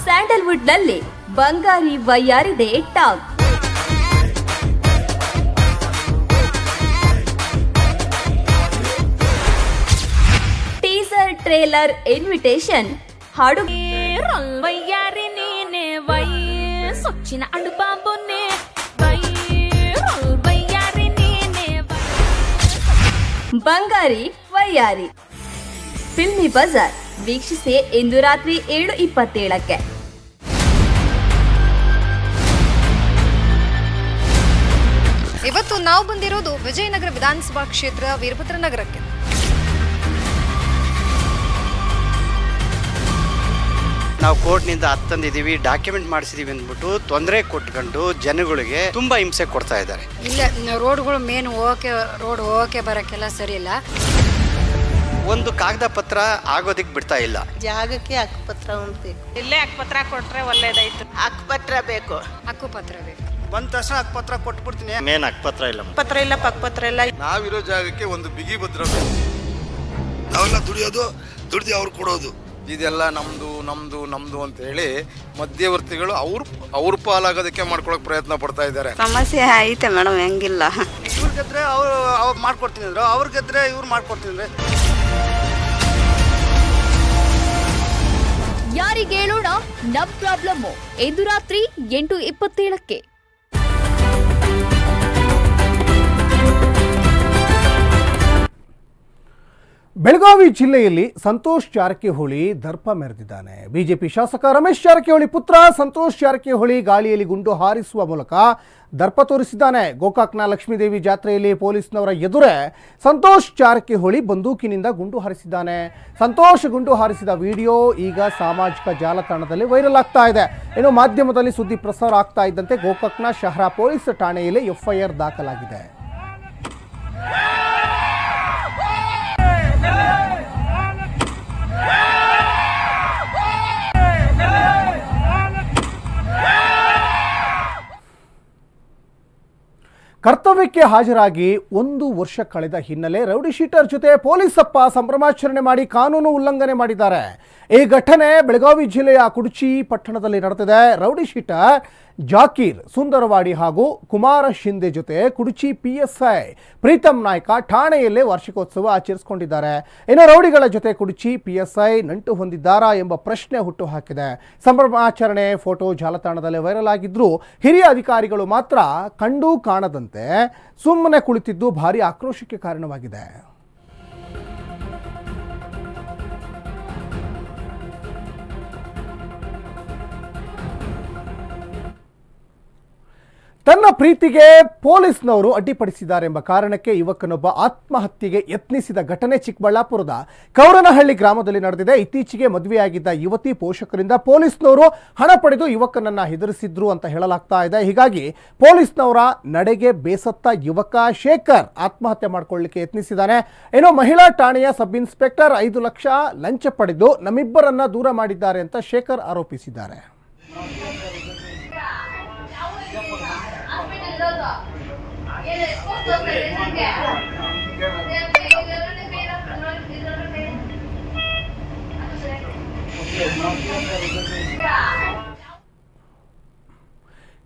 S8: ಸ್ಯಾಂಡಲ್ವುಡ್ನಲ್ಲಿ ಬಂಗಾರಿ ವೈಯಾರಿದೆ ಟಾಗ್ ಟೀಸರ್, ಟ್ರೇಲರ್, ಇನ್ವಿಟೇಷನ್, ಹಾಡು.
S9: ರಂಗಯ್ಯಾರಿ ನೀನೆ ವೈ ಸೊಚ್ಚಿನ ಅಡುಪಾಬು
S8: ಬಂಗಾರಿ, ವೈಯಾರಿ. ಫಿಲ್ಮಿ ಬಜಾರ್. ವೀಕ್ಷಿಸಿ ಇಂದು ರಾತ್ರಿ ಏಳು ಇಪ್ಪತ್ತೇಳಕ್ಕೆ.
S10: ಇವತ್ತು ನಾವು ಬಂದಿರೋದು ವಿಜಯನಗರ ವಿಧಾನಸಭಾ ಕ್ಷೇತ್ರ ವೀರಭದ್ರ ನಗರಕ್ಕೆ
S11: ನಾವು ಕೋರ್ಟ್ನಿಂದ ಹತ್ತಂದಿದ್ದೀವಿ ಡಾಕ್ಯುಮೆಂಟ್ ಮಾಡಿಸಿದೀವಿ ಅಂದ್ಬಿಟ್ಟು ತೊಂದರೆ ಕೊಟ್ಕೊಂಡು ಜನಗಳಿಗೆ ತುಂಬಾ ಹಿಂಸೆ ಕೊಡ್ತಾ ಇದ್ದಾರೆ.
S10: ಇಲ್ಲ ರೋಡ್ಗಳು ಮೇನ್ ಹೋಗಕ್ಕೆ ರೋಡ್ ಹೋಗಕ್ಕೆ ಬರಕ್ಕೆಲ್ಲ ಸರಿ ಇಲ್ಲ.
S11: ಒಂದು ಕಾಗದ ಪತ್ರ ಆಗೋದಿಕ್ ಬಿಡ್ತಾ ಇಲ್ಲ.
S12: ಜಾಗಕ್ಕೆ ಹಕ್ಕುಪತ್ರ ಬೇಕು.
S9: ಇಲ್ಲೇ ಅಕ್ಕಪತ್ರ ಕೊಟ್ರೆ ಒಳ್ಳೇದಾಯ್ತು.
S12: ಹಕ್ಕುಪತ್ರ ಬೇಕು.
S10: ಹಕ್ಕುಪತ್ರ ಬೇಕು.
S11: ಬಂದ ತಕ್ಷಣ ಹಕ್ಕುಪತ್ರ ಕೊಟ್ಬಿಡ್ತೀನಿ. ಮೇನ್ ಹಕ್ಕುಪತ್ರ ಇಲ್ಲ
S12: ಪತ್ರ ಇಲ್ಲ ಪಕ್ಕಪತ್ರ ಇಲ್ಲ.
S13: ನಾವಿರೋ ಜಾಗಕ್ಕೆ ಒಂದು ಬಿಗಿ ಭದ್ರ ಬೇಕು. ನಾವೆಲ್ಲ ದುಡಿಯೋದು ದುಡ್ದು ಅವ್ರು ಕೊಡೋದು. ಇದೆಲ್ಲ ನಮ್ದು ನಮ್ದು ನಮ್ದು ಅಂತ ಹೇಳಿ ಮಧ್ಯವರ್ತಿಗಳು ಅವ್ರ ಅವ್ರ ಪಾಲಾಗೋದಕ್ಕೆ ಮಾಡ್ಕೊಳಕ್ ಪ್ರಯತ್ನ ಪಡ್ತಾ ಇದ್ದಾರೆ.
S12: ಸಮಸ್ಯೆ ಐತೆ ಮೇಡಮ್ ಹೆಂಗಿಲ್ಲ.
S11: ಇವ್ರು ಗೆದ್ರೆ ಅವ್ರು ಅವ್ರು ಮಾಡ್ಕೊಡ್ತೀನಿ ಅಂದ್ರೆ ಅವ್ರು ಗೆದ್ರೆ ಇವ್ರು ಮಾಡ್ಕೊಡ್ತೀನಿ ಅಂದ್ರೆ
S8: ಯಾರಿಗೇಳೋಣ ನಮ್ ಪ್ರಾಬ್ಲಮ್ ಇಂದು ರಾತ್ರಿ ಎಂಟು ಇಪ್ಪತ್ತೇಳಕ್ಕೆ.
S1: ಬೆಳಗಾವಿ ಜಿಲ್ಲೆಯಲ್ಲಿ ಸಂತೋಷ್ ಜಾರಕಿಹೊಳಿ ದರ್ಪ ಮೆರೆದಿದ್ದಾನೆ. ಬಿಜೆಪಿ ಶಾಸಕ ರಮೇಶ್ ಜಾರಕಿಹೊಳಿ ಪುತ್ರ ಸಂತೋಷ್ ಜಾರಕಿಹೊಳಿ ಗಾಳಿಯಲ್ಲಿ ಗುಂಡು ಹಾರಿಸುವ ಮೂಲಕ ದರ್ಪ ತೋರಿಸಿದ್ದಾನೆ. ಗೋಕಾಕ್ನ ಲಕ್ಷ್ಮೀದೇವಿ ಜಾತ್ರೆಯಲ್ಲಿ ಪೊಲೀಸ್ನವರ ಎದುರೇ ಸಂತೋಷ್ ಜಾರಕಿಹೊಳಿ ಬಂದೂಕಿನಿಂದ ಗುಂಡು ಹಾರಿಸಿದ್ದಾನೆ. ಸಂತೋಷ್ ಗುಂಡು ಹಾರಿಸಿದ ವಿಡಿಯೋ ಈಗ ಸಾಮಾಜಿಕ ಜಾಲತಾಣದಲ್ಲಿ ವೈರಲ್ ಆಗ್ತಾ ಇದೆ. ಇನ್ನು ಮಾಧ್ಯಮದಲ್ಲಿ ಸುದ್ದಿ ಪ್ರಸಾರ ಆಗ್ತಾ ಇದ್ದಂತೆ ಗೋಕಾಕ್ನ ಶಹರ ಪೊಲೀಸ್ ಠಾಣೆಯಲ್ಲಿ ಎಫ್ಐಆರ್ ದಾಖಲಾಗಿದೆ. ಕರ್ತವ್ಯಕ್ಕೆ ಹಾಜರಾಗಿ ಒಂದು ವರ್ಷ ಕಳೆದ ಹಿನ್ನೆಲೆ ರೌಡಿ ಶೀಟರ್ ಜೊತೆ ಪೊಲೀಸಪ್ಪ ಸಂಭ್ರಮಾಚರಣೆ ಮಾಡಿ ಕಾನೂನು ಉಲ್ಲಂಘನೆ ಮಾಡಿದ್ದಾರೆ. ಈ ಘಟನೆ ಬೆಳಗಾವಿ ಜಿಲ್ಲೆಯ ಕುಡ್ಚಿ ಪಟ್ಟಣದಲ್ಲಿ ನಡೆದಿದೆ. ರೌಡಿ ಶೀಟರ್ ಜಾಕೀರ್, ಸುಂದರವಾಡಿ ಹಾಗೂ ಕುಮಾರ ಶಿಂದೆ ಜೊತೆ ಕುಡುಚಿ ಪಿಎಸ್ಐ ಪ್ರೀತಮ್ ನಾಯ್ಕ ಠಾಣೆಯಲ್ಲೇ ವಾರ್ಷಿಕೋತ್ಸವ ಆಚರಿಸಿಕೊಂಡಿದ್ದಾರೆ. ಇನ್ನು ರೌಡಿಗಳ ಜೊತೆ ಕುಡುಚಿ ಪಿಎಸ್ಐ ನಂಟು ಹೊಂದಿದ್ದಾರಾ ಎಂಬ ಪ್ರಶ್ನೆ ಹುಟ್ಟು ಹಾಕಿದೆ ಸಂಭ್ರಮಾಚರಣೆ ಫೋಟೋ ಜಾಲತಾಣದಲ್ಲಿ ವೈರಲ್ ಆಗಿದ್ರೂ ಹಿರಿಯ ಅಧಿಕಾರಿಗಳು ಮಾತ್ರ ಕಂಡು ಕಾಣದಂತೆ ಸುಮ್ಮನೆ ಕುಳಿತಿದ್ದು ಭಾರಿ ಆಕ್ರೋಶಕ್ಕೆ ಕಾರಣವಾಗಿದೆ. ತನ್ನ ಪ್ರೀತಿಗೆ ಪೊಲೀಸ್ನವರು ಅಡ್ಡಿಪಡಿಸಿದ್ದಾರೆಂಬ ಕಾರಣಕ್ಕೆ ಯುವಕನೊಬ್ಬ ಆತ್ಮಹತ್ಯೆಗೆ ಯತ್ನಿಸಿದ ಘಟನೆ ಚಿಕ್ಕಬಳ್ಳಾಪುರದ ಕೌರನಹಳ್ಳಿ ಗ್ರಾಮದಲ್ಲಿ ನಡೆದಿದೆ. ಇತ್ತೀಚೆಗೆ ಮದುವೆಯಾಗಿದ್ದ ಯುವತಿ ಪೋಷಕರಿಂದ ಪೊಲೀಸ್ನವರು ಹಣ ಪಡೆದು ಯುವಕನನ್ನ ಹೆದರಿಸಿದ್ರು ಅಂತ ಹೇಳಲಾಗ್ತಾ ಇದೆ. ಹೀಗಾಗಿ ಪೊಲೀಸ್ನವರ ನಡೆಗೆ ಬೇಸತ್ತ ಯುವಕ ಶೇಖರ್ ಆತ್ಮಹತ್ಯೆ ಮಾಡಿಕೊಳ್ಳಲಿಕ್ಕೆ ಯತ್ನಿಸಿದ್ದಾನೆ. ಏನೋ ಮಹಿಳಾ ಠಾಣೆಯ ಸಬ್ ಇನ್ಸ್ಪೆಕ್ಟರ್ ಐದು ಲಕ್ಷ ಲಂಚ ಪಡೆದು ನಮ್ಮಿಬ್ಬರನ್ನ ದೂರ ಮಾಡಿದ್ದಾರೆ ಅಂತ ಶೇಖರ್ ಆರೋಪಿಸಿದ್ದಾರೆ.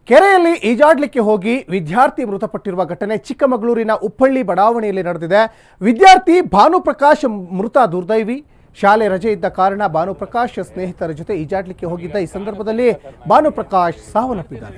S1: ಕೆರೆಯಲ್ಲಿ ಈಜಾಡ್ಲಿಕ್ಕೆ ಹೋಗಿ ವಿದ್ಯಾರ್ಥಿ ಮೃತಪಟ್ಟಿರುವ ಘಟನೆ ಚಿಕ್ಕಮಗಳೂರಿನ ಉಪ್ಪಳ್ಳಿ ಬಡಾವಣೆಯಲ್ಲಿ ನಡೆದಿದೆ. ವಿದ್ಯಾರ್ಥಿ ಭಾನುಪ್ರಕಾಶ್ ಮೃತ ದುರ್ದೈವಿ. ಶಾಲೆ ರಜೆ ಇದ್ದ ಕಾರಣ ಭಾನುಪ್ರಕಾಶ್ ಸ್ನೇಹಿತರ ಜೊತೆ ಈಜಾಡ್ಲಿಕ್ಕೆ ಹೋಗಿದ್ದ ಈ ಸಂದರ್ಭದಲ್ಲಿ ಭಾನುಪ್ರಕಾಶ್ ಸಾವನ್ನಪ್ಪಿದ್ದಾರೆ.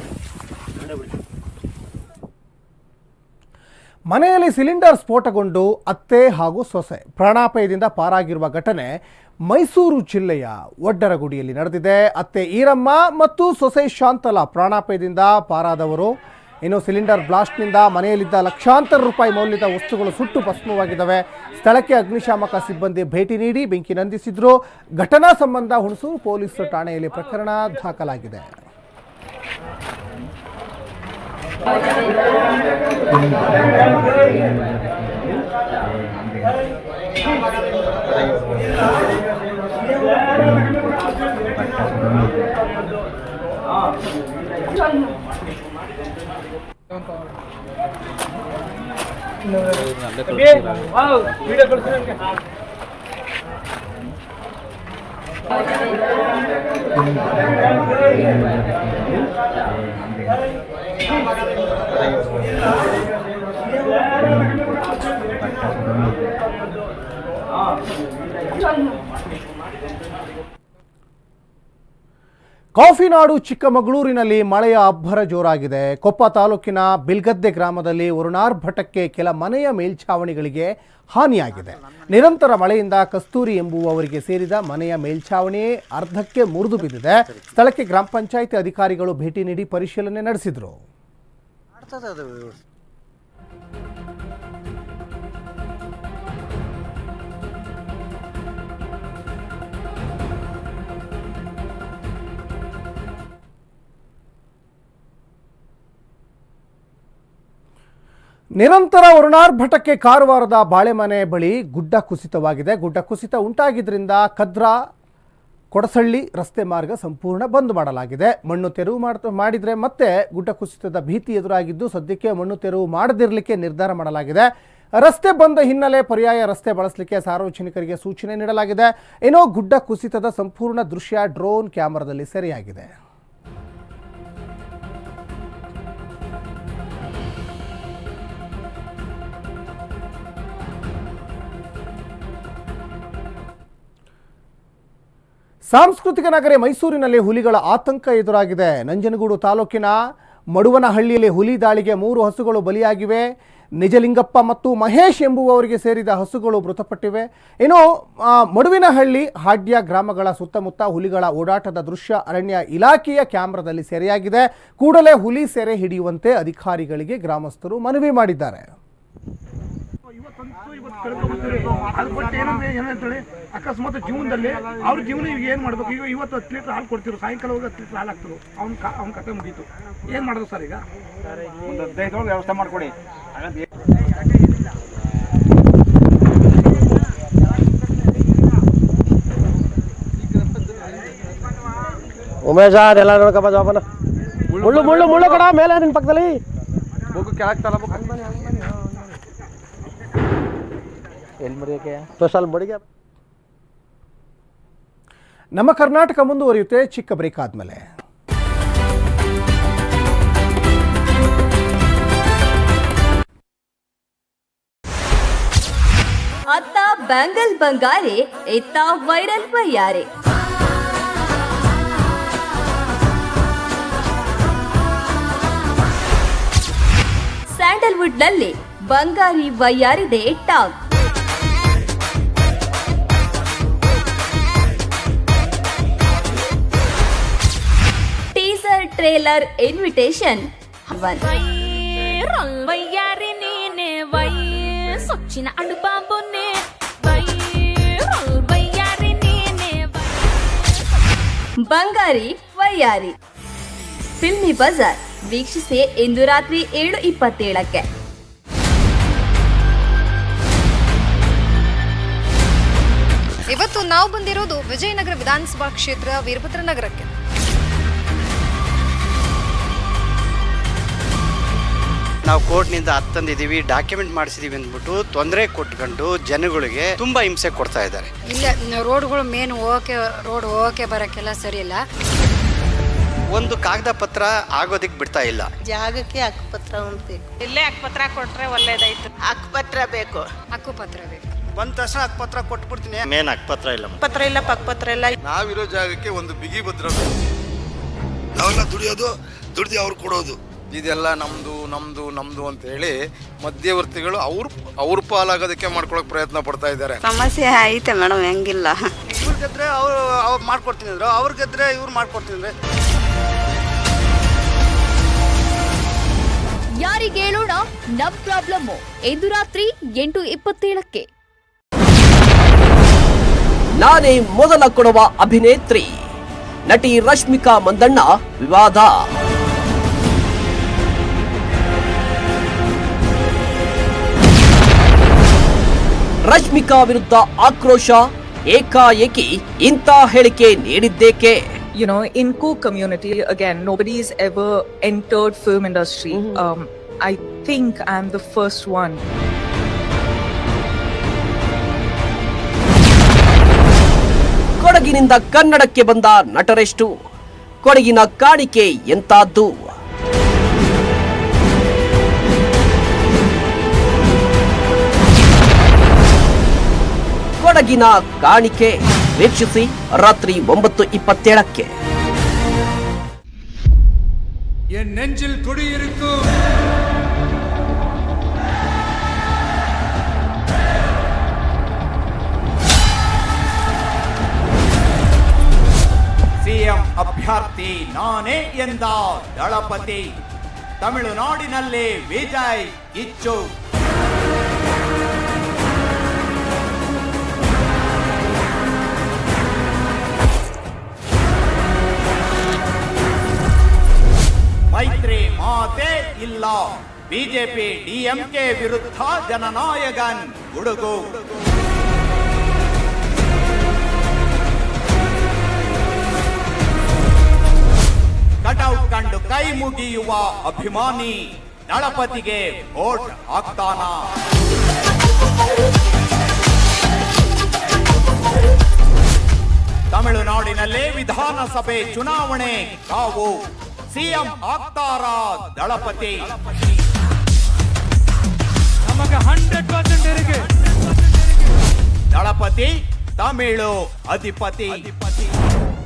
S1: ಮನೆಯಲ್ಲಿ ಸಿಲಿಂಡರ್ ಸ್ಫೋಟಗೊಂಡು ಅತ್ತೆ ಹಾಗೂ ಸೊಸೆ ಪ್ರಾಣಾಪಾಯದಿಂದ ಪಾರಾಗಿರುವ ಘಟನೆ ಮೈಸೂರು ಜಿಲ್ಲೆಯ ಒಡ್ಡರಗುಡಿಯಲ್ಲಿ ನಡೆದಿದೆ. ಅತ್ತೆ ಈರಮ್ಮ ಮತ್ತು ಸೊಸೆ ಶಾಂತಲಾ ಪ್ರಾಣಾಪಾಯದಿಂದ ಪಾರಾದವರು. ಇನ್ನು ಸಿಲಿಂಡರ್ ಬ್ಲಾಸ್ಟ್ನಿಂದ ಮನೆಯಲ್ಲಿದ್ದ ಲಕ್ಷಾಂತರ ರೂಪಾಯಿ ಮೌಲ್ಯದ ವಸ್ತುಗಳು ಸುಟ್ಟು ಭಸ್ಮವಾಗಿದ್ದಾವೆ. ಸ್ಥಳಕ್ಕೆ ಅಗ್ನಿಶಾಮಕ ಸಿಬ್ಬಂದಿ ಭೇಟಿ ನೀಡಿ ಬೆಂಕಿ ನಂದಿಸಿದ್ರು. ಘಟನಾ ಸಂಬಂಧ ಹುಣಸೂರು ಪೊಲೀಸ್ ಠಾಣೆಯಲ್ಲಿ ಪ್ರಕರಣ ದಾಖಲಾಗಿದೆ. వీడియో కడుతున్నాను 전 ಕಾಫಿನಾಡು ಚಿಕ್ಕಮಗಳೂರಿನಲ್ಲಿ ಮಳೆಯ ಅಬ್ಬರ ಜೋರಾಗಿದೆ. ಕೊಪ್ಪ ತಾಲೂಕಿನ ಬಿಲ್ಗದ್ದೆ ಗ್ರಾಮದಲ್ಲಿ ವರುಣಾರ್ಭಟಕ್ಕೆ ಕೆಲ ಮನೆಯ ಮೇಲ್ಛಾವಣಿಗಳಿಗೆ ಹಾನಿಯಾಗಿದೆ. ನಿರಂತರ ಮಳೆಯಿಂದ ಕಸ್ತೂರಿ ಎಂಬುವವರಿಗೆ ಸೇರಿದ ಮನೆಯ ಮೇಲ್ಛಾವಣಿ ಅರ್ಧಕ್ಕೆ ಮುರಿದು ಬಿದ್ದಿದೆ. ಸ್ಥಳಕ್ಕೆ ಗ್ರಾಮ ಪಂಚಾಯಿತಿ ಅಧಿಕಾರಿಗಳು ಭೇಟಿ ನೀಡಿ ಪರಿಶೀಲನೆ ನಡೆಸಿದರು. ನಿರಂತರ ವರುಣಾರ್ಭಟಕ್ಕೆ ಕಾರವಾರದ ಬಾಳೆಮನೆ ಬಳಿ ಗುಡ್ಡ ಕುಸಿತವಾಗಿದೆ. ಗುಡ್ಡ ಕುಸಿತ ಉಂಟಾಗಿದ್ದರಿಂದ ಕದ್ರಾ, ಕೊಡಸಳ್ಳಿ ರಸ್ತೆ ಮಾರ್ಗ ಸಂಪೂರ್ಣ ಬಂದ್ ಮಾಡಲಾಗಿದೆ. ಮಣ್ಣು ತೆರವು ಮಾಡ್ತಾ ಮಾಡಿದರೆ ಮತ್ತೆ ಗುಡ್ಡ ಕುಸಿತದ ಭೀತಿ ಎದುರಾಗಿದ್ದು ಸದ್ಯಕ್ಕೆ ಮಣ್ಣು ತೆರವು ಮಾಡದಿರಲಿಕ್ಕೆ ನಿರ್ಧಾರ ಮಾಡಲಾಗಿದೆ. ರಸ್ತೆ ಬಂದ ಹಿನ್ನೆಲೆ ಪರ್ಯಾಯ ರಸ್ತೆ ಬಳಸಲಿಕ್ಕೆ ಸಾರ್ವಜನಿಕರಿಗೆ ಸೂಚನೆ ನೀಡಲಾಗಿದೆ. ಏನೋ ಗುಡ್ಡ ಕುಸಿತದ ಸಂಪೂರ್ಣ ದೃಶ್ಯ ಡ್ರೋನ್ ಕ್ಯಾಮರಾದಲ್ಲಿ ಸೆರೆಯಾಗಿದೆ. ಸಾಂಸ್ಕೃತಿಕ ನಗರಿ ಮೈಸೂರಿನಲ್ಲಿ ಹುಲಿಗಳ ಆತಂಕ ಎದುರಾಗಿದೆ. ನಂಜನಗೂಡು ತಾಲೂಕಿನ ಮಡುವನಹಳ್ಳಿಯಲ್ಲಿ ಹುಲಿ ದಾಳಿಗೆ ಮೂರು ಹಸುಗಳು ಬಲಿಯಾಗಿವೆ. ನಿಜಲಿಂಗಪ್ಪ ಮತ್ತು ಮಹೇಶ್ ಎಂಬುವವರಿಗೆ ಸೇರಿದ ಹಸುಗಳು ಮೃತಪಟ್ಟಿವೆ. ಇನ್ನು ಮಡುವಿನಹಳ್ಳಿ, ಹಾಡ್ಯ ಗ್ರಾಮಗಳ ಸುತ್ತಮುತ್ತ ಹುಲಿಗಳ ಓಡಾಟದ ದೃಶ್ಯ ಅರಣ್ಯ ಇಲಾಖೆಯ ಕ್ಯಾಮ್ರಾದಲ್ಲಿ ಸೆರೆಯಾಗಿದೆ. ಕೂಡಲೇ ಹುಲಿ ಸೆರೆ ಹಿಡಿಯುವಂತೆ ಅಧಿಕಾರಿಗಳಿಗೆ ಗ್ರಾಮಸ್ಥರು ಮನವಿ ಮಾಡಿದ್ದಾರೆ.
S14: ಅದು ಬಟ್ ಏನಂದ್ರೆ ಏನಂತೇಳಿ ಅಕಸ್ಮಾತ್ ಜೀವನದಲ್ಲಿ ಅವ್ರ ಜೀವನ ಈಗ ಏನು ಮಾಡ್ಬೇಕು? ಈಗ ಇವತ್ತು ಹತ್ತು ಲೀಟರ್ ಹಾಲು ಕೊಡ್ತಿರು ಸಾಯಂಕಾಲ ಹೋಗಿ ಹತ್ತು ಲೀಟರ್ ಹಾಲು ಹಾಕ್ತಿರು ಅವ್ನ ಅವ್ನ ಕತೆ ಮುಗೀತು. ಏನು ಮಾಡೋದು ಸರ್ ಈಗ? ಒಂದು ಹದಿನೈದು ವ್ಯವಸ್ಥೆ ಮಾಡ್ಕೊಡಿ.
S7: ಉಮೇಶ ಅದೆಲ್ಲ ನೋಡ್ಕಪ್ಪ ಜವಾಬನ ಮುಳ್ಳು ಮುಳ್ಳು ಮುಳ್ಳು ಕಡ ಮೇಲೆ ನಿನ್ ಪಕ್ಕದಲ್ಲಿ. ಹೋಗು ಕೆಳಗೆ ತಲ ಸ್ಪೆಷಲ್ ಮಡಿಗೆ
S1: ನಮ್ಮ ಕರ್ನಾಟಕ ಮುಂದುವರಿಯುತ್ತೆ ಚಿಕ್ಕ ಬ್ರೇಕ್ ಆದಮೇಲೆ.
S8: ಅತ್ತ ಬ್ಯಾಂಗಲ್ ಬಂಗಾರೆ ಇತ್ತ ವೈರಲ್ ಬಯ್ಯಾರೆ ಸ್ಯಾಂಡಲ್ವುಡ್ನಲ್ಲಿ ಬಂಗಾರಿ ವಯ್ಯಾರಿದೆ ಟಾಕ್.
S9: Trailer invitation.
S8: ಬಂಗಾರಿ ವೈಯಾರಿ. ಫಿಲ್ಮಿ ಬಜಾರ್. ವೀಕ್ಷಿಸಿ ಇಂದು ರಾತ್ರಿ ಏಳು ಇಪ್ಪತ್ತೇಳಕ್ಕೆ.
S10: ಇವತ್ತು ನಾವು ಬಂದಿರೋದು ವಿಜಯನಗರ ವಿಧಾನಸಭಾ ಕ್ಷೇತ್ರ ವೀರಭದ್ರ ನಗರಕ್ಕೆ
S11: ನಾವು ಕೋರ್ಟ್ನಿಂದ ಹತ್ತಂದಿದ್ದೀವಿ ಡಾಕ್ಯುಮೆಂಟ್ ಮಾಡಿಸಿದೀವಿ ಅಂದ್ಬಿಟ್ಟು ತೊಂದರೆ ಕೊಟ್ಕೊಂಡು ಜನಗಳಿಗೆ ತುಂಬಾ ಹಿಂಸೆ ಕೊಡ್ತಾ ಇದ್ದಾರೆ.
S15: ಇಲ್ಲ ರೋಡ್ಗಳು ಮೇನ್ ಹೋಗಕ್ಕೆ ರೋಡ್ ಹೋಗಕ್ಕೆ ಬರೋಕ್ಕೆಲ್ಲ ಸರಿ ಇಲ್ಲ.
S11: ಒಂದು ಕಾಗದ ಪತ್ರ ಆಗೋದಿಕ್ ಬಿಡ್ತಾ ಇಲ್ಲ.
S12: ಜಾಗಕ್ಕೆ ಹಕ್ಕುಪತ್ರ ಒಂದು ಬೇಕು ಇಲ್ಲೇ ಹಕ್ಕುಪತ್ರ ಕೊಟ್ರೆ ಒಳ್ಳೇದಾಯ್ತು. ಹಕ್ಕುಪತ್ರ ಬೇಕು.
S15: ಹಕ್ಕುಪತ್ರ ಬೇಕು.
S11: ಬಂದ ತಕ್ಷಣ ಹಕ್ಕುಪತ್ರ ಕೊಟ್ಬಿಡ್ತೀನಿ. ಮೇನ್ ಹಕ್ಕುಪತ್ರ ಇಲ್ಲ
S12: ಪತ್ರ ಇಲ್ಲ ಪಕ್ಕಪತ್ರ ಇಲ್ಲ.
S13: ನಾವಿರೋ ಜಾಗಕ್ಕೆ ಒಂದು ಬಿಗಿ ಭದ್ರ ಬೇಕು. ನಾವೆಲ್ಲ ದುಡಿಯೋದು ದುಡ್ದು ಅವ್ರು ಕೊಡೋದು. ಇದೆಲ್ಲ ನಮ್ದು ನಮ್ದು ನಮ್ದು ಅಂತ ಹೇಳಿ ಮಧ್ಯವರ್ತಿಗಳು ಅವ್ರ ಅವ್ರ ಪಾಲಾಗೋದಕ್ಕೆ ಮಾಡ್ಕೊಳಕ್ ಪ್ರಯತ್ನ ಪಡ್ತಾ ಇದ್ದಾರೆ.
S12: ಸಮಸ್ಯೆ ಐತೆ ಮೇಡಮ್ ಹೆಂಗಿಲ್ಲ.
S11: ಇವ್ರು ಗೆದ್ರೆ ಅವ್ರು ಅವ್ರು ಮಾಡ್ಕೊಡ್ತೀನಿ ಅಂದ್ರೆ ಅವ್ರು ಗೆದ್ರೆ ಇವ್ರು ಮಾಡ್ಕೊಡ್ತೀನಿ ಅಂದ್ರೆ
S8: ಯಾರಿಗೇಳೋಣ ನಮ್ ಪ್ರಾಬ್ಲಮ್ ಇಂದು ರಾತ್ರಿ ಎಂಟು ಇಪ್ಪತ್ತೇಳಕ್ಕೆ.
S7: ನಾನೇ ಮೊದಲ ಕೊಡುವ ಅಭಿನೇತ್ರಿ. ನಟಿ ರಶ್ಮಿಕಾ ಮಂದಣ್ಣ ವಿವಾದ. ರಶ್ಮಿಕಾ ವಿರುದ್ಧ ಆಕ್ರೋಶ ಏಕಾಏಕಿ ಇಂಥ ಹೇಳಿಕೆ ನೀಡಿದ್ದೇಕೆ
S16: you know in co community again nobody's ever entered film industry um, i think i'm the first one
S7: ಕೊಡಗಿನಿಂದ ಕನ್ನಡಕ್ಕೆ ಬಂದ ನಟರೆಷ್ಟು ಕೊಡಗಿನ ಕಾಣಿಕೆ ಎಂತಾದ್ದು ಕೊಡಗಿನ ಕಾಣಿಕೆ ವೀಕ್ಷಿಸಿ ರಾತ್ರಿ ಒಂಬತ್ತು ಇಪ್ಪತ್ತೇಳಕ್ಕೆ
S17: என் நெஞ்சில் குடியிருக்கும் ಸಿಎಂ ಅಭ್ಯರ್ಥಿ ನಾನೇ ಎಂದ ದಳಪತಿ ತಮಿಳುನಾಡಿನಲ್ಲಿ ವಿಜಯ್ ಇಚ್ಚು ಮೈತ್ರಿ ಮಾತೆ ಇಲ್ಲ. ಬಿಜೆಪಿ ಡಿಎಂಕೆ ವಿರುದ್ಧ ಜನನಾಯಕನ್ ಗುಡುಗು. ಕಟೌಟ್ ಕಂಡು ಕೈ ಮುಗಿಯುವ ಅಭಿಮಾನಿ ದಳಪತಿಗೆ ವೋಟ್ ಹಾಕ್ತಾನ. ತಮಿಳುನಾಡಿನಲ್ಲೇ ವಿಧಾನಸಭೆ ಚುನಾವಣೆ ಕಾವು. ಸಿಎಂ ಆಗ್ತಾರ ದಳಪತಿ. ನಮಗೆ ಹಂಡ್ರೆಡ್ ಪರ್ಸೆಂಟ್ ದಳಪತಿ ತಮಿಳು ಅಧಿಪತಿ.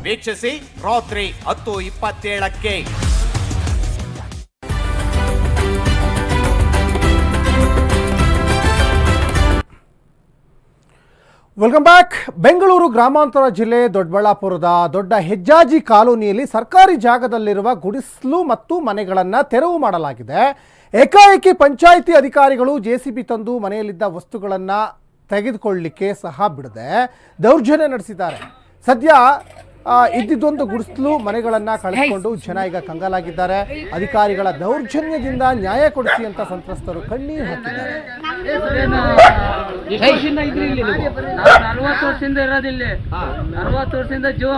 S17: ವೀಕ್ಷಿಸಿ ರಾತ್ರಿ ಹತ್ತು ಇಪ್ಪತ್ತೇಳಕ್ಕೆ.
S1: ವೆಲ್ಕಮ್ ಬ್ಯಾಕ್ ಬೆಂಗಳೂರು ಗ್ರಾಮಾಂತರ ಜಿಲ್ಲೆ ದೊಡ್ಡಬಳ್ಳಾಪುರದ ದೊಡ್ಡ ಹೆಜ್ಜಾಜಿ ಕಾಲೋನಿಯಲ್ಲಿ ಸರ್ಕಾರಿ ಜಾಗದಲ್ಲಿರುವ ಗುಡಿಸಲು ಮತ್ತು ಮನೆಗಳನ್ನು ತೆರವು ಮಾಡಲಾಗಿದೆ. ಏಕಾಏಕಿ ಪಂಚಾಯಿತಿ ಅಧಿಕಾರಿಗಳು ಜೆಸಿಬಿ ತಂದು ಮನೆಯಲ್ಲಿದ್ದ ವಸ್ತುಗಳನ್ನು ತೆಗೆದುಕೊಳ್ಳಲಿಕ್ಕೆ ಸಹ ಬಿಡದೆ ದೌರ್ಜನ್ಯ ನಡೆಸಿದ್ದಾರೆ. ಸದ್ಯ ಇದ್ದಿದ್ದೊಂದು ಗುಡಿಸಲು ಮನೆಗಳನ್ನು ಕಳೆದುಕೊಂಡು ಜನ ಈಗ ಕಂಗಾಲಾಗಿದ್ದಾರೆ. ಅಧಿಕಾರಿಗಳ ದೌರ್ಜನ್ಯದಿಂದ ನ್ಯಾಯ ಕೊಡಿಸಿ ಅಂತ ಸಂತ್ರಸ್ತರು ಕಣ್ಣೀರು ಹಾಕಿದ್ದಾರೆ.
S2: ನಲ್ವತ್ತು ವರ್ಷದಿಂದ ಇರೋದಿಲ್ಲ ನಲ್ವತ್ತು ವರ್ಷದಿಂದ ಜೀವ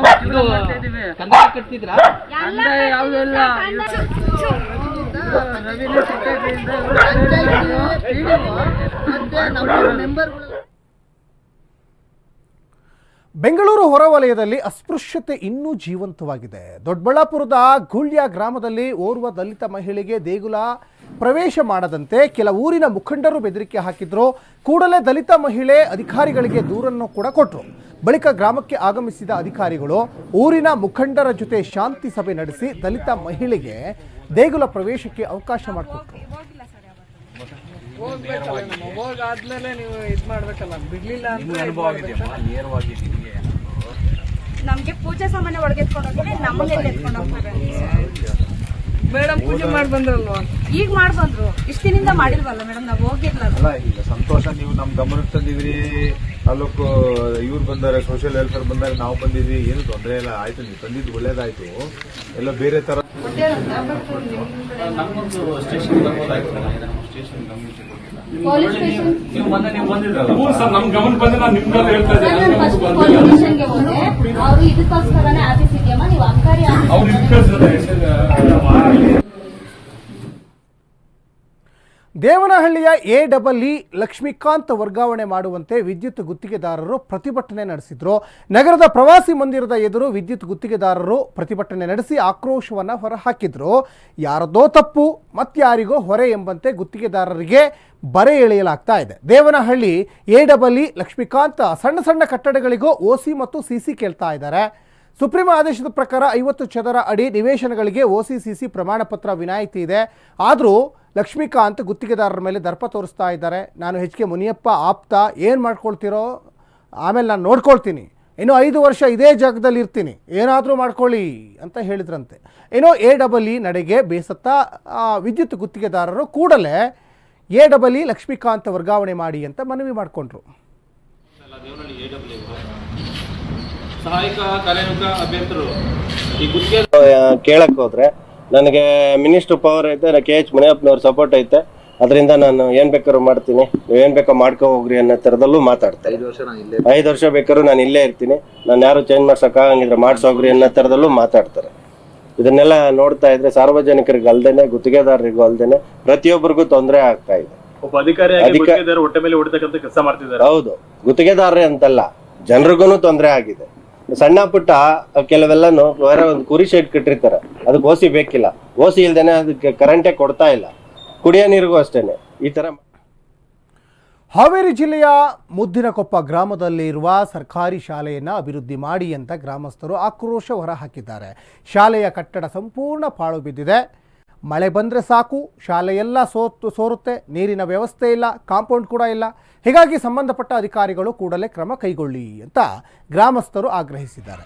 S2: ಕಂದಾಯ ಯಾವ್ದು ಇಲ್ಲ. ರವಿನ
S1: ಬೆಂಗಳೂರು ಹೊರವಲಯದಲ್ಲಿ ಅಸ್ಪೃಶ್ಯತೆ ಇನ್ನೂ ಜೀವಂತವಾಗಿದೆ. ದೊಡ್ಡಬಳ್ಳಾಪುರದ ಗುಳ್ಯ ಗ್ರಾಮದಲ್ಲಿ ಓರ್ವ ದಲಿತ ಮಹಿಳೆಗೆ ದೇಗುಲ ಪ್ರವೇಶ ಮಾಡದಂತೆ ಕೆಲ ಊರಿನ ಮುಖಂಡರು ಬೆದರಿಕೆ ಹಾಕಿದ್ರು. ಕೂಡಲೇ ದಲಿತ ಮಹಿಳೆ ಅಧಿಕಾರಿಗಳಿಗೆ ದೂರನ್ನು ಕೂಡ ಕೊಟ್ಟರು ಬಳಿಕ ಗ್ರಾಮಕ್ಕೆ ಆಗಮಿಸಿದ ಅಧಿಕಾರಿಗಳು ಊರಿನ ಮುಖಂಡರ ಜೊತೆ ಶಾಂತಿ ಸಭೆ ನಡೆಸಿ ದಲಿತ ಮಹಿಳೆಗೆ ದೇಗುಲ ಪ್ರವೇಶಕ್ಕೆ ಅವಕಾಶ ಮಾಡಿಕೊಟ್ರು.
S2: ಹೋಗಾದ್ಮೇಲೆ ನೀವು ಇದ್ ಮಾಡ್ಬೇಕಲ್ಲ ಬಿಡ್ಲಿಲ್ಲ
S15: ನಮ್ಗೆ ಪೂಜೆ ಸಾಮಾನ್ಯ ಒಳಗೆ ಎತ್ಕೊಂಡು ಹೋಗಿ ನಮ್ಮನ್ನೇ ಎತ್ಕೊಂಡು ಹೋಗ್ತಾರೆ
S2: ಮೇಡಮ್ ಪೂಜೆ ಮಾಡಿ ಬಂದ್ರಲ್ವಾ?
S15: ಈಗ ಮಾಡ್ಬಂದ್ರು ಇಷ್ಟ ದಿನದಿಂದ ಮಾಡಿಲ್ವಲ್ಲ ಮೇಡಮ್ ನಾವು ಹೋಗಿರ್ಲಲ್ಲ.
S18: ಅಲ್ಲ ಈಗ ಸಂತೋಷ ನೀವು ನಮ್ ಗಮನಕ್ಕೆ ತಂದಿದ್ರಿ ತಾಲೂಕು ಇವ್ರು ಬಂದಾರೆ ಸೋಷಿಯಲ್ ವೆಲ್ಫೇರ್ ಬಂದಾರೆ ನಾವು ಬಂದಿದ್ವಿ ಏನು ತೊಂದರೆ ಇಲ್ಲ ಆಯ್ತು ನೀವು ತಂದಿದ್ದು ಒಳ್ಳೇದಾಯ್ತು. ಎಲ್ಲ ಬೇರೆ ತರ
S5: ಸ್ಟೇಷನ್ ಸರ್ ನಮ್ ಗಮನ ಬಂದ್ರೆ ನಾನು ನಿಮ್ಗೆ ಹೇಳ್ತಾ ಇದ್ದೀನಿ
S15: ಅವರು ಇದಕ್ಕೋಸ್ಕರನೇ ಆಫೀಸ್ ಇದೆಯಮ್ಮ ನೀವು ಅಬ್ಕಾರಿ
S5: ಅವ್ರು ಇದು ಕಳ್ಸಿದ್ದಾರೆ
S1: ದೇವನಹಳ್ಳಿಯ ಎ ಡಬಲ್ ಇ ಲಕ್ಷ್ಮೀಕಾಂತ್ ವರ್ಗಾವಣೆ ಮಾಡುವಂತೆ ವಿದ್ಯುತ್ ಗುತ್ತಿಗೆದಾರರು ಪ್ರತಿಭಟನೆ ನಡೆಸಿದ್ರು. ನಗರದ ಪ್ರವಾಸಿ ಮಂದಿರದ ಎದುರು ವಿದ್ಯುತ್ ಗುತ್ತಿಗೆದಾರರು ಪ್ರತಿಭಟನೆ ನಡೆಸಿ ಆಕ್ರೋಶವನ್ನು ಹೊರಹಾಕಿದ್ರು. ಯಾರದೋ ತಪ್ಪು ಮತ್ಯಾರಿಗೋ ಹೊರೆ ಎಂಬಂತೆ ಗುತ್ತಿಗೆದಾರರಿಗೆ ಬರೆ ಎಳೆಯಲಾಗ್ತಾ ಇದೆ. Devanahalli A double E Lakshmikant ಸಣ್ಣ ಸಣ್ಣ ಕಟ್ಟಡಗಳಿಗೂ ಓಸಿ ಮತ್ತು ಸಿಸಿ ಕೇಳ್ತಾ ಇದ್ದಾರೆ. ಸುಪ್ರೀಂ ಆದೇಶದ ಪ್ರಕಾರ ಐವತ್ತು ಚದರ ಅಡಿ ನಿವೇಶನಗಳಿಗೆ ಓಸಿ ಸಿಸಿ ಪ್ರಮಾಣ ಪತ್ರ ವಿನಾಯಿತಿ ಇದೆ. ಆದರೂ ಲಕ್ಷ್ಮೀಕಾಂತ್ ಗುತ್ತಿಗೆದಾರರ ಮೇಲೆ ದರ್ಪ ತೋರಿಸ್ತಾ ಇದ್ದಾರೆ. ನಾನು ಎಚ್ ಕೆ ಮುನಿಯಪ್ಪ ಆಪ್ತ ಏನು ಮಾಡ್ಕೊಳ್ತಿರೋ ಆಮೇಲೆ ನಾನು ನೋಡ್ಕೊಳ್ತೀನಿ. ಏನೋ ಐದು ವರ್ಷ ಇದೇ ಜಾಗದಲ್ಲಿ ಇರ್ತೀನಿ. ಏನಾದರೂ ಮಾಡ್ಕೊಳ್ಳಿ ಅಂತ ಹೇಳಿದ್ರಂತೆ. ಏನೋ ಎ ಡಬಲ್ ಇ ನಡೆಗೆ ಬೇಸತ್ತ ಆ, ವಿದ್ಯುತ್ ಗುತ್ತಿಗೆದಾರರು ಕೂಡಲೇ ಎ ಡಬಲ್ ಇ ಲಕ್ಷ್ಮೀಕಾಂತ್ ವರ್ಗಾವಣೆ ಮಾಡಿ ಅಂತ ಮನವಿ ಮಾಡಿಕೊಂಡ್ರು.
S5: ಸಹಾಯಕ ಕಾರ್ಯನಿರ್ವಾಹಕ ಅಭಿಯಂತರು ಈ ಗುತ್ತಿಗೆ
S7: ಕೇಳಕ್ ಹೋದ್ರೆ ನನಗೆ ಮಿನಿಸ್ಟರ್ ಪವರ್ ಐತೆ ಕೆ ಎಚ್ ಮುನಿಯಪ್ಪನವ್ರ ಸಪೋರ್ಟ್ ಐತೆ. ಅದರಿಂದ ನಾನು ಏನ್ ಬೇಕಾದ್ರೂ ಮಾಡ್ತೀನಿ. ನೀವು ಏನ್ ಬೇಕೋ ಮಾಡ್ಕೊ ಹೋಗ್ರಿ ಅನ್ನೋ ತರದಲ್ಲೂ ಮಾತಾಡ್ತಾರೆ. ಐದು ವರ್ಷ ಬೇಕಾದ್ರೂ ನಾನು ಇಲ್ಲೇ ಇರ್ತೀನಿ. ನಾನು ಯಾರು ಚೇಂಜ್ ಮಾಡ್ಸಕ್ ಆಗಂಗಿದ್ರೆ ಮಾಡ್ಸೋಗ್ರಿ ಅನ್ನೋ ತರದಲ್ಲೂ ಮಾತಾಡ್ತಾರೆ. ಇದನ್ನೆಲ್ಲ ನೋಡ್ತಾ ಇದ್ರೆ ಸಾರ್ವಜನಿಕರಿಗೆ ಅಲ್ದೇನೆ ಗುತ್ತಿಗೆದಾರರಿಗೂ ಅಲ್ದೇನೆ ಪ್ರತಿಯೊಬ್ಬರಿಗೂ ತೊಂದರೆ ಆಗ್ತಾ ಇದೆ.
S5: ಒಬ್ಬ ಅಧಿಕಾರಿಯಾಗಿ
S7: ಅಧಿಕ-
S5: ಗುತ್ತಿಗೆದಾರ ಹೊಟ್ಟೆ ಮೇಲೆ ಹೊಡಿತಕ್ಕಂಥ ಕೆಲಸ ಮಾಡ್ತಿದ್ದಾರೆ.
S7: ಹೌದು. ಗುತ್ತಿಗೆದಾರರೇ ಅಂತಲ್ಲ ಜನರಿಗೂ ತೊಂದರೆ ಆಗಿದೆ. ಸಣ್ಣ ಪುಟ್ಟ ಕೆಲವೆಲ್ಲನು ಬೇರೆ ಒಂದು ಕುರಿ ಶೆಡ್ ಕಟ್ಟಿರ್ತಾರೆ. ಅದಕ್ಕೆ ಓಸಿ ಬೇಕಿಲ್ಲ. ಓಸಿ ಇಲ್ದೇನೆ ಅದಕ್ಕೆ ಕರೆಂಟೇ ಕೊಡ್ತಾ ಇಲ್ಲ. ಕುಡಿಯೋ ನೀರಿಗೂ ಅಷ್ಟೇನೆ. ಈ ತರ
S1: ಹಾವೇರಿ ಜಿಲ್ಲೆಯ ಮುದ್ದಿನಕೊಪ್ಪ ಗ್ರಾಮದಲ್ಲಿ ಇರುವ ಸರ್ಕಾರಿ ಶಾಲೆಯನ್ನು ಅಭಿವೃದ್ಧಿ ಮಾಡಿ ಅಂತ ಗ್ರಾಮಸ್ಥರು ಆಕ್ರೋಶ ಹೊರಹಾಕಿದ್ದಾರೆ ಶಾಲೆಯ ಕಟ್ಟಡ ಸಂಪೂರ್ಣ ಪಾಳು ಬಿದ್ದಿದೆ. ಮಳೆ ಬಂದರೆ ಸಾಕು ಶಾಲೆಯೆಲ್ಲ ಸೋತು, ಸೋರುತ್ತೆ, ನೀರಿನ ವ್ಯವಸ್ಥೆ ಇಲ್ಲ, ಕಾಂಪೌಂಡ್ ಕೂಡ ಇಲ್ಲ. ಹೀಗಾಗಿ ಸಂಬಂಧಪಟ್ಟ ಅಧಿಕಾರಿಗಳು ಕೂಡಲೇ ಕ್ರಮ ಕೈಗೊಳ್ಳಿ ಅಂತ ಗ್ರಾಮಸ್ಥರು ಆಗ್ರಹಿಸಿದ್ದಾರೆ.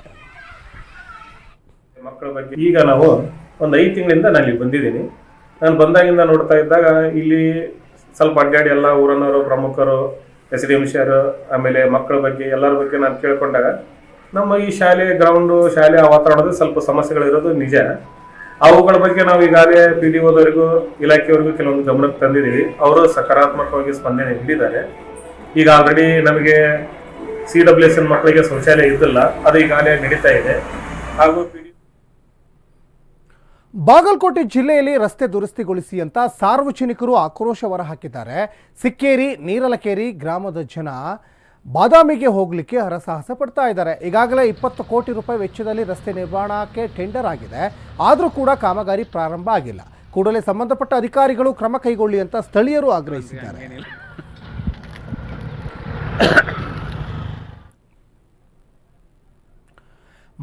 S19: ಮಕ್ಕಳ ಬಗ್ಗೆ ಈಗ ನಾವು ಒಂದು ಐದು ತಿಂಗಳಿಂದ ನಾನು ಇಲ್ಲಿ ಬಂದಿದ್ದೀನಿ. ನಾನು ಬಂದಾಗಿಂದ ನೋಡ್ತಾ ಇದ್ದಾಗ ಇಲ್ಲಿ ಸ್ವಲ್ಪ ಅಡ್ಡಾಡಿ ಎಲ್ಲ ಊರನ್ನವರು ಪ್ರಮುಖರು, ಎಸ್ ಡಿ ಎಂ ಆಮೇಲೆ ಮಕ್ಕಳ ಬಗ್ಗೆ ಎಲ್ಲರ ಬಗ್ಗೆ ನಾನು ಕೇಳ್ಕೊಂಡಾಗ ನಮ್ಮ ಈ ಶಾಲೆ ಗ್ರೌಂಡು ಶಾಲೆ ವಾತಾವರಣದಲ್ಲಿ ಸ್ವಲ್ಪ ಸಮಸ್ಯೆಗಳಿರೋದು ನಿಜ. ಅವುಗಳ ಬಗ್ಗೆ ನಾವು ಈಗಾಗಲೇ ಪಿ ಡಿ ಓದವರಿಗೂ ಇಲಾಖೆಯವರಿಗೂ ಕೆಲವೊಂದು ಗಮನಕ್ಕೆ ತಂದಿದ್ದೀವಿ. ಅವರು ಸಕಾರಾತ್ಮಕವಾಗಿ ಸ್ಪಂದನೆ ನೀಡಿದ್ದಾರೆ. ಈಗ ಆಲ್ರೆಡಿ ನಮಗೆ ಸಿ ಡಬ್ಲ್ಯೂ ಎಸ್ ಎನ್ ಮಕ್ಕಳಿಗೆ ಶೌಚಾಲಯ ಇದ್ದಿಲ್ಲ. ಅದು ಈಗಾಗಲೇ ನಡೀತಾ ಇದೆ. ಹಾಗೂ
S1: ಬಾಗಲಕೋಟೆ ಜಿಲ್ಲೆಯಲ್ಲಿ ರಸ್ತೆ ದುರಸ್ತಿಗೊಳಿಸಿ ಅಂತ ಸಾರ್ವಜನಿಕರು ಆಕ್ರೋಶ ಹೊರಹಾಕಿದ್ದಾರೆ. ಸಿಕ್ಕೇರಿ, ನೀರಲಕೇರಿ ಗ್ರಾಮದ ಜನ ಬಾದಾಮಿಗೆ ಹೋಗಲಿಕ್ಕೆ ಹರಸಾಹಸ ಪಡ್ತಾ ಇದ್ದಾರೆ. ಈಗಾಗಲೇ ಇಪ್ಪತ್ತು ಕೋಟಿ ರೂಪಾಯಿ ವೆಚ್ಚದಲ್ಲಿ ರಸ್ತೆ ನಿರ್ಮಾಣಕ್ಕೆ ಟೆಂಡರ್ ಆಗಿದೆ. ಆದರೂ ಕೂಡ ಕಾಮಗಾರಿ ಪ್ರಾರಂಭ ಆಗಿಲ್ಲ. ಕೂಡಲೇ ಸಂಬಂಧಪಟ್ಟ ಅಧಿಕಾರಿಗಳು ಕ್ರಮ ಕೈಗೊಳ್ಳಿ ಅಂತ ಸ್ಥಳೀಯರು ಆಗ್ರಹಿಸಿದ್ದಾರೆ.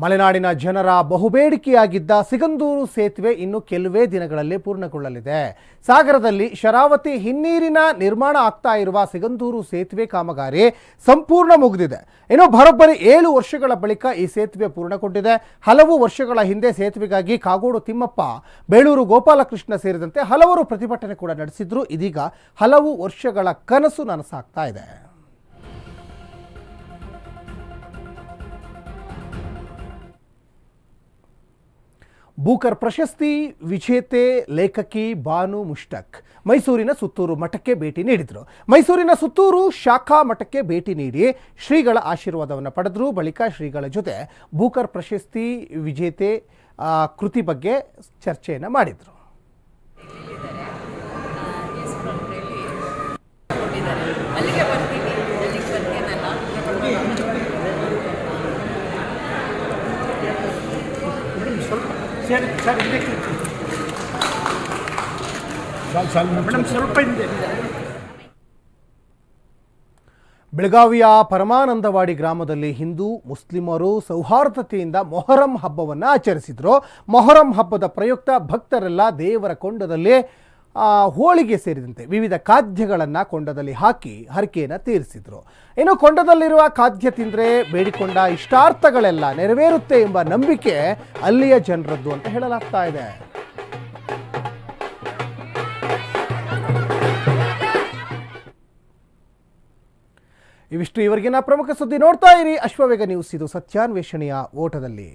S1: ಮಲೆನಾಡಿನ ಜನರ ಬಹುಬೇಡಿಕೆಯಾಗಿದ್ದ ಸಿಗಂದೂರು ಸೇತುವೆ ಇನ್ನು ಕೆಲವೇ ದಿನಗಳಲ್ಲಿ ಪೂರ್ಣಗೊಳ್ಳಲಿದೆ. ಸಾಗರದಲ್ಲಿ ಶರಾವತಿ ಹಿನ್ನೀರಿನ ನಿರ್ಮಾಣ ಆಗ್ತಾ ಇರುವ ಸಿಗಂದೂರು ಸೇತುವೆ ಕಾಮಗಾರಿ ಸಂಪೂರ್ಣ ಮುಗಿದಿದೆ. ಇನ್ನು ಬರೋಬ್ಬರಿ ಏಳು ವರ್ಷಗಳ ಬಳಿಕ ಈ ಸೇತುವೆ ಪೂರ್ಣಗೊಂಡಿದೆ. ಹಲವು ವರ್ಷಗಳ ಹಿಂದೆ ಸೇತುವೆಗಾಗಿ ಕಾಗೋಡು ತಿಮ್ಮಪ್ಪ, ಬೇಳೂರು ಗೋಪಾಲಕೃಷ್ಣ ಸೇರಿದಂತೆ ಹಲವರು ಪ್ರತಿಭಟನೆ ಕೂಡ ನಡೆಸಿದ್ರು. ಇದೀಗ ಹಲವು ವರ್ಷಗಳ ಕನಸು ನನಸಾಗ್ತಾ ಇದೆ. ಬೂಕರ್ ಪ್ರಶಸ್ತಿ ವಿಜೇತೆ ಲೇಖಕಿ ಬಾನು ಮುಷ್ಟಕ್. ಮೈಸೂರಿನ ಸುತ್ತೂರು ಮಠಕ್ಕೆ ಭೇಟಿ ನೀಡಿದರು. ಮೈಸೂರಿನ ಸುತ್ತೂರು ಶಾಖಾ ಮಠಕ್ಕೆ ಭೇಟಿ ನೀಡಿ ಶ್ರೀಗಳ ಆಶೀರ್ವಾದವನ್ನು ಪಡೆದರು. ಬಳಿಕ ಶ್ರೀಗಳ ಜೊತೆ ಬೂಕರ್ ಪ್ರಶಸ್ತಿ ವಿಜೇತೆ ಕೃತಿ ಬಗ್ಗೆ ಚರ್ಚೆಯನ್ನು ಮಾಡಿದರು.
S14: ಮೇಡಮ್ ಸ್ವಲ್ಪ ಹಿಂದೆ.
S1: ಬೆಳಗಾವಿಯ ಪರಮಾನಂದವಾಡಿ ಗ್ರಾಮದಲ್ಲಿ ಹಿಂದೂ ಮುಸ್ಲಿಮರು ಸೌಹಾರ್ದತೆಯಿಂದ ಮೊಹರಂ ಹಬ್ಬವನ್ನು ಆಚರಿಸಿದರು. ಮೊಹರಂ ಹಬ್ಬದ ಪ್ರಯುಕ್ತ ಭಕ್ತರೆಲ್ಲ ದೇವರ ಕೊಂಡದಲ್ಲಿ ಹೋಳಿಗೆ ಸೇರಿದಂತೆ ವಿವಿಧ ಖಾದ್ಯಗಳನ್ನು ಕೊಂಡದಲ್ಲಿ ಹಾಕಿ ಹರಕೆಯನ್ನು ತೀರಿಸಿದರು. ಇನ್ನು ಕೊಂಡದಲ್ಲಿರುವ ಖಾದ್ಯ ತಿಂದರೆ ಬೇಡಿಕೊಂಡ ಇಷ್ಟಾರ್ಥಗಳೆಲ್ಲ ನೆರವೇರುತ್ತೆ ಎಂಬ ನಂಬಿಕೆ ಅಲ್ಲಿಯ ಜನರದ್ದು ಅಂತ ಹೇಳಲಾಗ್ತಾ ಇದೆ. ಇವಿಷ್ಟು ಇವರಿಗಿನ ಪ್ರಮುಖ ಸುದ್ದಿ ನೋಡ್ತಾ ಇರಿ. ಅಶ್ವವೇಗ ನ್ಯೂಸ್, ಇದು ಸತ್ಯಾನ್ವೇಷಣೆಯ ಓಟದಲ್ಲಿ.